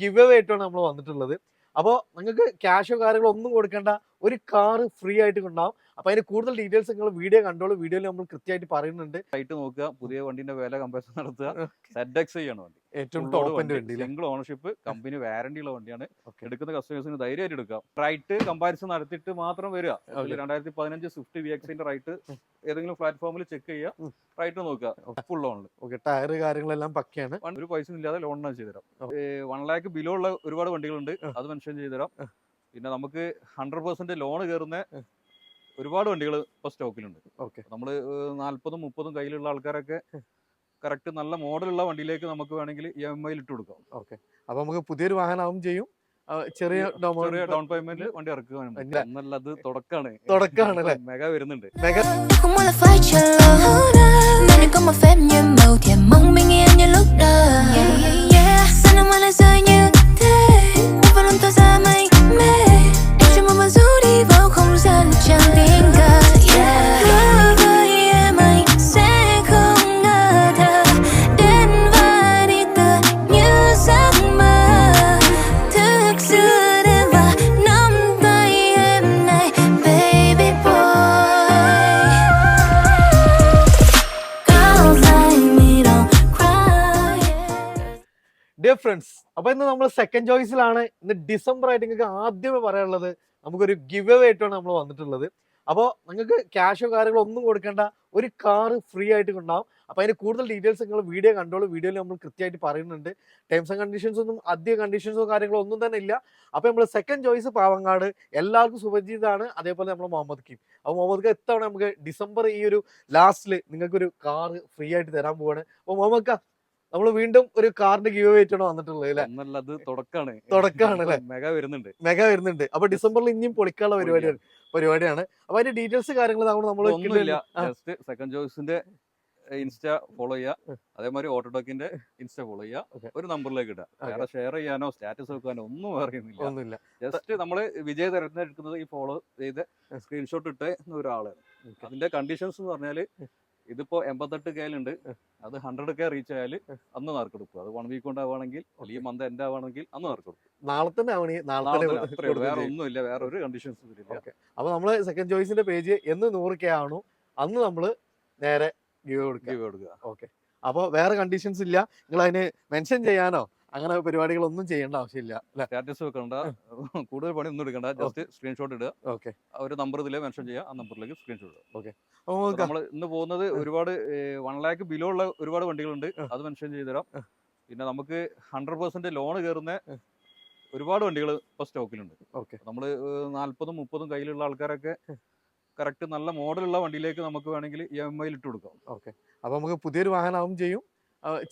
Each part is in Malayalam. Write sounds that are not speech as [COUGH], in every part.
ഗിവ് അവേ ആയിട്ടാണ് നമ്മൾ വന്നിട്ടുള്ളത്. അപ്പോൾ നിങ്ങൾക്ക് ക്യാഷോ കാര്യങ്ങളോ ഒന്നും കൊടുക്കേണ്ട. ഒരു കാർ ഫ്രീ ആയിട്ട് കൊണ്ടാവും. അപ്പൊ അതിന് കൂടുതൽ ഡീറ്റെയിൽസ് നിങ്ങൾ വീഡിയോ കണ്ടോളൂ. വീഡിയോയിൽ നമ്മൾ കൃത്യമായിട്ട് പറയുന്നുണ്ട്. ആയിട്ട് നോക്കുക പുതിയ വണ്ടിന്റെ വില കമ്പാരിസൺ നടത്തുക. സെഡ് എക്സ് ആണ് വണ്ടി. ഏറ്റവും ടോപ്പിന്റെ വണ്ടി. സിംഗിൾ ഓണർഷിപ്പ് കമ്പനി വാറന്റി ഉള്ള വണ്ടിയാണ്. എടുക്കുന്ന കസ്റ്റമേഴ്സിന് ധൈര്യമായിട്ട് എടുക്കാം റൈറ്റ് കമ്പാരിസൺ നടത്തിയിട്ട് മാത്രം വരിക. രണ്ടായിരത്തി പതിനഞ്ച് സ്വിഫ്റ്റ് വി എക്സിന്റെ റൈറ്റ് ഏതെങ്കിലും പ്ലാറ്റ്ഫോമിൽ ചെക്ക് ചെയ്യുക. റൈറ്റ് നോക്കുക. ഫുൾ ലോണിൽ ഓക്കെ. ടയർ കാര്യങ്ങളെല്ലാം പക്കയാണ്. ഒരു പൈസ ഇല്ലാതെ ലോൺ ചെയ്തു ചെയ്തുതരാം. ഓ. വൺ ലാക്ക് ബിലോ ഉള്ള ഒരുപാട് വണ്ടികളുണ്ട്. അത് മെൻഷൻ ചെയ്തുതരാം. പിന്നെ നമുക്ക് ഹൺഡ്രഡ് പെർസെന്റ് ലോൺ കയറുന്ന ഒരുപാട് വണ്ടികൾ ഇപ്പൊ സ്റ്റോക്കിലുണ്ട് ഓക്കെ. നമ്മൾ നാല്പതും മുപ്പതും കയ്യിലുള്ള ആൾക്കാരൊക്കെ കറക്റ്റ് നല്ല മോഡലുള്ള വണ്ടിയിലേക്ക് നമുക്ക് വേണമെങ്കിൽ ഇ എം ഐയിൽ ഇട്ട് കൊടുക്കാം. ഓക്കെ. അപ്പൊ നമുക്ക് പുതിയൊരു വാഹനമാവും ചെയ്യും. ചെറിയ ചെറിയ ഡൗൺ ഡൗൺ പേയ്മെന്റ് വണ്ടി ഇറക്കുകയാണ്. എന്നല്ല അത് തുടക്കാണ്. തുടക്കാണ് അല്ലേ? മെഗാ വരുന്നുണ്ട്. Mega không mà phép như màu thèm mong như lúc friends അപ്പൊ ഇന്ന് നമ്മൾ സെക്കൻഡ് ചോയ്സിലാണ് ഇന്ന് ഡിസംബർ ആയിട്ട് നിങ്ങൾക്ക് ആദ്യമേ പറയാനുള്ളത്. നമുക്കൊരു ഗിവ് ആയിട്ടാണ് നമ്മൾ വന്നിട്ടുള്ളത്. അപ്പോൾ നിങ്ങൾക്ക് ക്യാഷോ കാര്യങ്ങളോ ഒന്നും കൊടുക്കേണ്ട. ഒരു കാർ ഫ്രീ ആയിട്ട് ഉണ്ടാവും അപ്പോൾ അതിന് കൂടുതൽ ഡീറ്റെയിൽസ് നിങ്ങൾ വീഡിയോ കണ്ടോളൂ. വീഡിയോയിൽ നമ്മൾ കൃത്യമായിട്ട് പറയുന്നുണ്ട്. ടേംസ് ആൻഡ് കണ്ടീഷൻസ് ഒന്നും അധിക കണ്ടീഷൻസോ കാര്യങ്ങളോ ഒന്നും തന്നെ ഇല്ല. അപ്പോൾ നമ്മൾ സെക്കൻഡ് ചോയ്സ് പാവങ്ങാട് എല്ലാവർക്കും സുപരിചിതമാണ്. അതേപോലെ നമ്മൾ മുഹമ്മദ് കീം അപ്പോൾ മുഹമ്മദ് ക എത്തവണ നമുക്ക് ഡിസംബർ ഈ ഒരു ലാസ്റ്റിൽ നിങ്ങൾക്കൊരു കാർ ഫ്രീ ആയിട്ട് തരാൻ പോവാണ്. അപ്പോൾ മുഹമ്മദ് നമ്മൾ വീണ്ടും ഒരു കാറിന്റെ ഗീവ് ആയിട്ടാണ് വന്നിട്ടുള്ളത് അല്ലേ? അത് തുടക്കാണ്. അല്ലേ? മെഗാ വരുന്നുണ്ട്. മെഗാ വരുന്നുണ്ട്. അപ്പൊ ഡിസംബറിൽ ഇനിയും പൊളിക്കാനുള്ള പരിപാടിയാണ് പരിപാടിയാണ്. അപ്പൊ അതിന്റെ ഡീറ്റെയിൽസ് കാര്യങ്ങൾ നമ്മൾ ജസ്റ്റ് സെക്കൻഡ് ചോയ്സിന്റെ ഇൻസ്റ്റ ഫോളോ ചെയ്യുക അതേമാതിരി ഓട്ടോടോക്കിന്റെ ഇൻസ്റ്റ ഫോളോ. ചെയ്യുക ഒരു നമ്പറിലേക്ക് ഇടുക വേറെ ഷെയർ ചെയ്യാനോ സ്റ്റാറ്റസ് വെക്കാനോ ഒന്നും അറിയുന്നില്ല. ഒന്നുമില്ല. ജസ്റ്റ് നമ്മൾ വിജയ തിരഞ്ഞെടുക്കുന്നത് ഈ ഫോളോ ചെയ്ത് സ്ക്രീൻഷോട്ട് ഇട്ട് ഒരാളാണ്. അതിന്റെ കണ്ടീഷൻസ് എന്ന് പറഞ്ഞാൽ ഇതിപ്പോ എൺപത്തെട്ട് കെയിലുണ്ട് അത് ഹൺഡ്രഡ് കെ റീച്ച് ആയാൽ അന്ന് നറുക്കെടുക്കും അത് വൺ വീക്ക് കൊണ്ട് കൊണ്ടാവുകയാണെങ്കിൽ അല്ലെങ്കിൽ മന്ത് എൻഡ് ആവുകയാണെങ്കിൽ അന്ന് നാർക്ക് നാളെ തന്നെ ആവണി നാളെ തന്നെ തന്നെ വേറെ. ഒന്നുമില്ല. വേറെ ഒരു കണ്ടീഷൻസ്. അപ്പൊ നമ്മൾ സെക്കൻഡ് ചോയ്സിന്റെ പേജ് എന്ന് നൂറ് കെ ആണോ. അന്ന് നമ്മൾ നേരെ ഗീവ് കൊടുക്കുക. ഗിവ് കൊടുക്കുക. ഓക്കെ അപ്പൊ വേറെ കണ്ടീഷൻസ് ഇല്ല. നിങ്ങൾ അതിന് മെൻഷൻ ചെയ്യാനോ? അങ്ങനെ പരിപാടികളൊന്നും ചെയ്യേണ്ട ആവശ്യമില്ല സ്റ്റാറ്റസ് വെക്കണ്ട കൂടുതൽ പണി ഒന്നും എടുക്കണ്ട ജസ്റ്റ് സ്ക്രീൻഷോട്ട് ഇടുക. ഓക്കെ. ഒരു നമ്പർ ഇതിലെ മെൻഷൻ ചെയ്യുക ആ നമ്പറിലേക്ക് സ്ക്രീൻഷോട്ട് ഇടുക. അപ്പൊ നമ്മൾ ഇന്ന് പോകുന്നത് ഒരുപാട് വൺ ലാക്ക് ബിലോ ഉള്ള ഒരുപാട് വണ്ടികളുണ്ട്. അത് മെൻഷൻ ചെയ്തുതരാം. തരാം പിന്നെ നമുക്ക് ഹൺഡ്രഡ് പെർസെന്റ് ലോൺ കയറുന്ന ഒരുപാട് വണ്ടികൾ ഇപ്പൊ സ്റ്റോക്കിലുണ്ട് ഓക്കെ. നമ്മൾ നാല്പതും മുപ്പതും കയ്യിലുള്ള ആൾക്കാരൊക്കെ കറക്റ്റ് നല്ല മോഡലുള്ള വണ്ടിയിലേക്ക് നമുക്ക് വേണമെങ്കിൽ ഇ എം ഐയിൽ ഇട്ട് കൊടുക്കാം. ഓക്കെ. അപ്പൊ നമുക്ക് പുതിയൊരു വാഹനമാവും ചെയ്യും.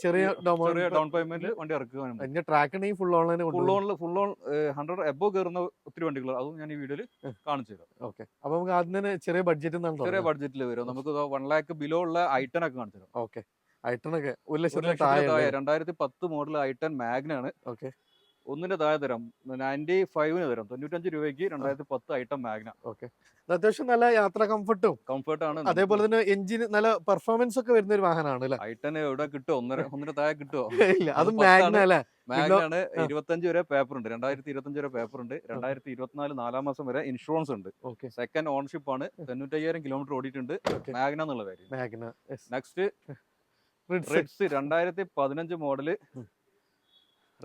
ചെറിയ ചെറിയ ഡൗൺ പേയ്മെന്റ് വണ്ടി ഇറക്കുക track full online full on full on hundred above കയറുന്ന ഒത്തിരി വണ്ടികൾ അതും ഞാൻ ഈ വീഡിയോയിൽ കാണിച്ചു തരാം. ഓക്കെ. അപ്പൊ നമുക്ക് ആദ്യം തന്നെ ചെറിയ ബഡ്ജറ്റ് ചെറിയ ബഡ്ജറ്റിൽ വരും. നമുക്ക് വൺ ലാക്ക് ബിലോ ഉള്ള ഐട്ടൺ ഒക്കെ കാണിച്ചു തരാം. ഓക്കെ. ഐറ്റം ഒക്കെ. ഒരു താഴെ. രണ്ടായിരത്തി പത്ത് മോഡൽ ഐട്ടൺ മാഗ്നാണ് ഓക്കെ. ഒന്നിന്റെ താഴെ തരാം. നയന്റി ഫൈവിന് തരാം. തൊണ്ണൂറ്റഞ്ച് രൂപയ്ക്ക് രണ്ടായിരത്തി പത്ത് ഐറ്റം മാഗ്ന ഓക്കെ അത്യാവശ്യം നല്ല യാത്ര കംഫർട്ടും കംഫർട്ടാണ് ആണ്. അതേപോലെ തന്നെ എഞ്ചിൻ നല്ല പെർഫോമൻസ് ഒക്കെ വരുന്ന ഒരു വാഹനമാണ് ഐട്ടൻ എവിടെ കിട്ടുമോ ഒന്നര ഒന്നര താഴെ കിട്ടുമോ [LAUGHS] ഇല്ല. അത് മാഗ്ന അല്ലേ? മാഗ്നാണ്. ഇരുപത്തഞ്ച് വരെ പേപ്പർ ഉണ്ട്. രണ്ടായിരത്തി ഇരുപത്തഞ്ച് വരെ പേപ്പർ ഉണ്ട്. രണ്ടായിരത്തി ഇരുപത്തിനാല് നാലാം മാസം വരെ ഇൻഷുറൻസ് ഉണ്ട്. ഓക്കെ സെക്കൻഡ് ഓണർഷിപ്പ് ആണ്. തൊണ്ണൂറ്റയ്യായിരം കിലോമീറ്റർ ഓടിയിട്ടുണ്ട്. മാഗ്ന എന്നുള്ള കാര്യം മാഗ്ന നെക്സ്റ്റ് റിഡ്സ് രണ്ടായിരത്തി പതിനഞ്ച് model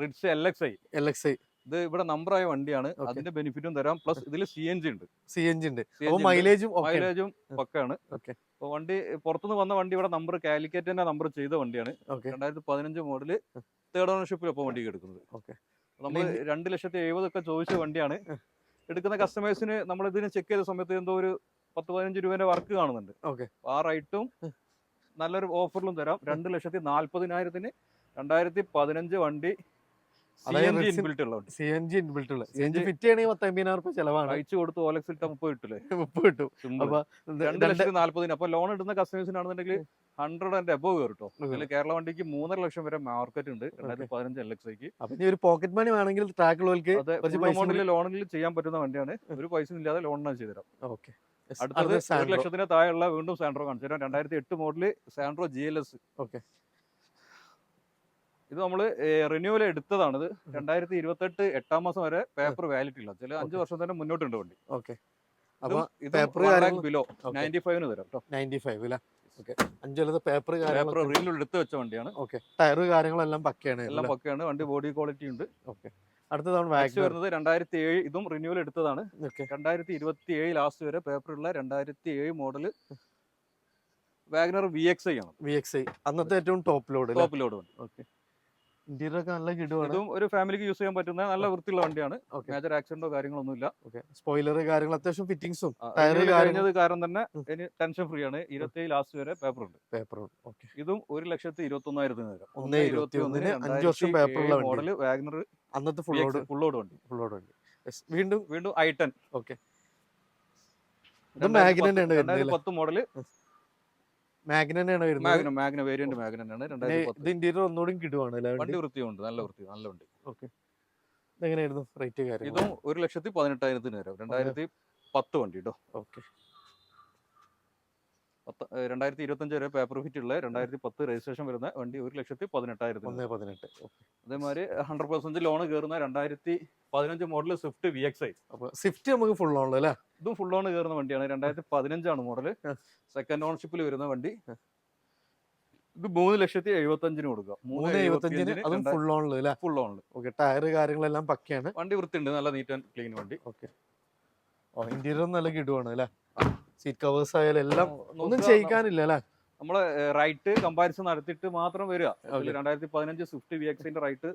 Ritz L X I. L X I. ഇത് ഇവിടെ നമ്പർ ആയ വണ്ടിയാണ്. അതിന്റെ ബെനിഫിറ്റും തരാം. പ്ലസ് ഇതിൽ സി എൻ ജി ഉണ്ട്. സി എൻ ജി ഉണ്ട്. മൈലേജും മൈലേജും പക്കാണ്. Okay. അപ്പൊ വണ്ടി പുറത്തുനിന്ന് വന്ന വണ്ടി ഇവിടെ നമ്പർ കാലിക്കറ്റിന്റെ നമ്പർ ചെയ്ത വണ്ടിയാണ്. രണ്ടായിരത്തി പതിനഞ്ച് മോഡൽ തേർഡ് ഓണർഷിപ്പിൽ ഇപ്പോൾ വണ്ടി എടുക്കുന്നത്. നമ്മൾ രണ്ട് ലക്ഷത്തി എഴുപതൊക്കെ ചോദിച്ച വണ്ടിയാണ്. എടുക്കുന്ന കസ്റ്റമേഴ്സിന് നമ്മൾ ഇതിന് ചെക്ക് ചെയ്ത സമയത്ത് എന്തോ ഒരു പത്ത് പതിനഞ്ച് രൂപേന്റെ വർക്ക് കാണുന്നുണ്ട്. ആ റൈറ്റും നല്ലൊരു ഓഫറിലും തരാം. രണ്ട് ലക്ഷത്തി നാല്പതിനായിരത്തിന് രണ്ടായിരത്തി പതിനഞ്ച് വണ്ടി സി എൻ ജി ഇൻബിൽറ്റ് ഉള്ള സി എൻ ജി ഇൻബിൽട്ട് ഉള്ള. C N G CNG fit ചെയ്യണമെങ്കിൽ പത്ത് അമ്പതിനായിരം റുപ്യ ചെലവാണ്. അയച്ചു കൊടുത്ത് ഓലക്സ് ഇട്ട മുപ്പത് കിട്ടില്ലേ [LAUGHS] മുപ്പത് കിട്ടും. അപ്പൊ രണ്ട് ലക്ഷത്തി നാല്പതിന് അപ്പൊ ലോൺ ഇടുന്ന കസ്റ്റമേഴ്സിനാണെന്നുണ്ടെങ്കിൽ ഹൺഡ്രഡ് ആൻഡ് എബോ കയറും കേട്ടോ അതിൽ കേരള വണ്ടിക്ക് മൂന്നര ലക്ഷം വരെ മാർക്കറ്റ് ഉണ്ട്. രണ്ടായിരത്തി പതിനഞ്ച് എൽ എക്സ് ഐക്ക് അപ്പൊ ഒരു പോക്കറ്റ് മണി വേണമെങ്കിൽ ട്രാക്ക് ഉള്ളവർക്ക് അത് കുറച്ച് ഫുൾ എമൗണ്ടിൽ ലോണിൽ ചെയ്യാൻ പറ്റുന്ന വണ്ടിയാണ്. ഒരു പൈസ ഇല്ലാതെ ചെയ്തു ചെയ്തുതരാം. ഓക്കെ. അടുത്തത് ഒരു ലക്ഷത്തിന് താഴെയുള്ള വീണ്ടും സാൻഡ്രോ കാണിച്ചു തരാം. രണ്ടായിരത്തി എട്ട് model Santro G L S Okay. ഇത് നമ്മൾ റിന്യൂവൽ എടുത്തതാണ് ഇത് രണ്ടായിരത്തി ഇരുപത്തെട്ട് എട്ടാം മാസം വരെ പേപ്പർ വാലിറ്റി ഇല്ല ചില അഞ്ച് തന്നെ മുന്നോട്ട് മുന്നോട്ടുണ്ട് വണ്ടി. Okay below. നയന്റി ഫൈവിന് തരാം കേട്ടോ നയന്റി ഫൈവ് അല്ലേ ഓക്കെ അഞ്ചുള്ളത് പേപ്പർ പേപ്പർ റീൽ എടുത്ത് വെച്ച വണ്ടിയാണ്. ഓക്കെ ടയർ കാര്യങ്ങളെല്ലാം പക്കയാണ് എല്ലാം പക്കയാണ്. വണ്ടി ബോഡി ക്വാളിറ്റി ഉണ്ട്. ഓക്കെ അടുത്തതാണ് വാഗ്നർ വരുന്നത് രണ്ടായിരത്തി ഏഴ് ഇതും റിന്യൂവൽ എടുത്തതാണ്. രണ്ടായിരത്തി ഇരുപത്തി ഏഴ് ലാസ്റ്റ് വരെ പേപ്പറുള്ള രണ്ടായിരത്തി ഏഴ് model WagonR V X I ആണ്. വി എക്സ് ഐ അന്നത്തെ ഏറ്റവും top load top load okay interior ഒക്കെ നല്ല കിടുവാണ് ഇതും ഒരു ഫാമിലിക്ക് യൂസ് ചെയ്യാൻ പറ്റുന്ന നല്ല വൃത്തിയുള്ള വണ്ടിയാണ്. മേജർ ആക്സിഡന്റോ കാര്യങ്ങളൊന്നും ഇല്ല ഓക്കെ. സ്പോയിലർ കാര്യങ്ങൾ അത്യാവശ്യം ഫിറ്റിംഗ്സും ടയർ കഴിഞ്ഞത് കാരണം തന്നെ ഇനി ടെൻഷൻ ഫ്രീ ആണ്. ഇരുപത്തി ലാസ്റ്റ് വരെ പേപ്പർ ഉണ്ട്. Paper okay. ഇതും ഒരു ലക്ഷത്തി ഇരുപത്തി ഒന്നായിരത്തി തരാം ഒന്നേ ഇരുപത്തി ഒന്നിന് അഞ്ച് വർഷം വണ്ടി. മോഡൽ വാഗ്നർ അന്നത്തെ ഫുള്ളോട് ഫുള്ളോട് വണ്ടി. ഫുള്ളോട് വണ്ടി. വീണ്ടും വീണ്ടും ഐ ടെൻ ഓക്കെ. പത്ത് മോഡൽ വരുന്നത്. മാഗ്ന മാഗ്ന വേരിയന്റ് രണ്ടായിരത്തി ഇത് പത്ത് ഇന്റീരിയർ ഒന്നുകൂടി കിടുവാണ് അല്ലേ വണ്ടി? വൃത്തിയുണ്ട് നല്ല വൃത്തി നല്ല വണ്ടി. ഓക്കെ. ഇതെങ്ങനെയായിരുന്നു? റേറ്റ് കാര്യങ്ങൾ ഇതും ഒരു ലക്ഷത്തി പതിനെട്ടായിരത്തിന് വരും. രണ്ടായിരത്തി പത്ത് വണ്ടി കേട്ടോ ഓക്കെ. പത്ത് രണ്ടായിരത്തി ഇരുപത്തഞ്ച് വരെ പേപ്പർ ഫിറ്റ് ഉള്ള രണ്ടായിരത്തി പത്ത് രജിസ്ട്രേഷൻ വരുന്ന വണ്ടി ഒരു ലക്ഷത്തി പതിനെട്ടായിരത്തി ഒന്നേ പതിനെട്ട്. അതേമാതിരി ഹൺഡ്രഡ് പെർസെന്റ് ലോൺ കയറുന്ന രണ്ടായിരത്തി പതിനഞ്ച് model Swift V X I അപ്പൊ സ്വിഫ്റ്റ് നമുക്ക് ഫുൾ ആണല്ലോ അല്ലേ ഇതും ഫുൾ ഓൺ കയറുന്ന വണ്ടിയാണ്. രണ്ടായിരത്തി പതിനഞ്ചാണ് മോഡൽ. സെക്കൻഡ് ഓണർഷിപ്പിൽ വരുന്ന വണ്ടി. ഇത് മൂന്ന് ലക്ഷത്തി എഴുപത്തി അഞ്ചിന് കൊടുക്കാം. മൂന്ന് എഴുപത്തഞ്ചിന് അതും ഫുൾ ഓണിൽ അല്ലേ? ഫുൾ ലോണിൽ ഓക്കെ ടയർ കാര്യങ്ങളെല്ലാം പക്കയാണ്. വണ്ടി വൃത്തിയുണ്ട്. നല്ല നീറ്റ് ആൻഡ് ക്ലീൻ വണ്ടി. ഓക്കെ. ഇന്റീരിയർ നല്ല കിടുവാണ് അല്ലേ? സീറ്റ് കവേഴ്സ് ആയാലും എല്ലാം ഒന്നും ചെയ്യിക്കാനില്ല അല്ലേ? നമ്മളെ റൈറ്റ് കമ്പാരിസൺ നടത്തിയിട്ട് മാത്രം വരിക. രണ്ടായിരത്തി പതിനഞ്ച് സ്വിഫ്റ്റ് വി എക്സിന്റെ റൈറ്റ്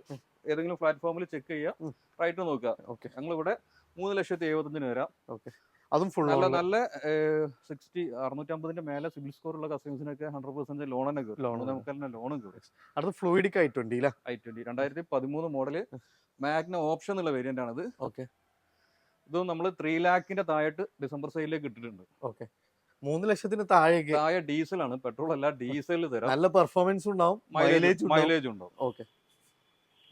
ഏതെങ്കിലും പ്ലാറ്റ്ഫോമിൽ ചെക്ക് ചെയ്യുക റൈറ്റ് നോക്കുക. ഓക്കെ. ഞങ്ങൾ ഇവിടെ മൂന്ന് ലക്ഷത്തി എഴുപത്തഞ്ചിന് വരാം. അതും ഫുൾ നല്ല നല്ല സിക്സ്റ്റി അറുന്നൂറ്റമ്പതിന്റെ മേലെ സിബിൽ സ്കോർ ഉള്ള കസ്റ്റമേഴ്സിനൊക്കെ ഹൺഡ്രഡ് പെർസെന്റ് ലോൺ തന്നെ കയറും. നമുക്ക് മൂന്ന് തന്നെ. ലോണും കയറും. അടുത്ത fluidic I twenty I twenty രണ്ടായിരത്തി പതിമൂന്ന് മോഡൽ മാഗ്ന ഓപ്ഷൻ എന്നുള്ള വേരിയന്റ് ആണിത്. ഓക്കെ. ഇത് നമ്മൾ ത്രീ ലാഖിന്റെ താഴെട്ട് ഡിസംബർ സെയിലേക്ക് ഇട്ടിട്ടുണ്ട്. ഓക്കെ മൂന്ന് ലക്ഷത്തിന് താഴേക്ക് താഴെ ഡീസൽ ആണ്. പെട്രോൾ അല്ല ഡീസൽ തരാം. നല്ല പെർഫോമൻസ് ഉണ്ടാവും. മൈലേജ് മൈലേജ് ഉണ്ടാവും. ഓക്കെ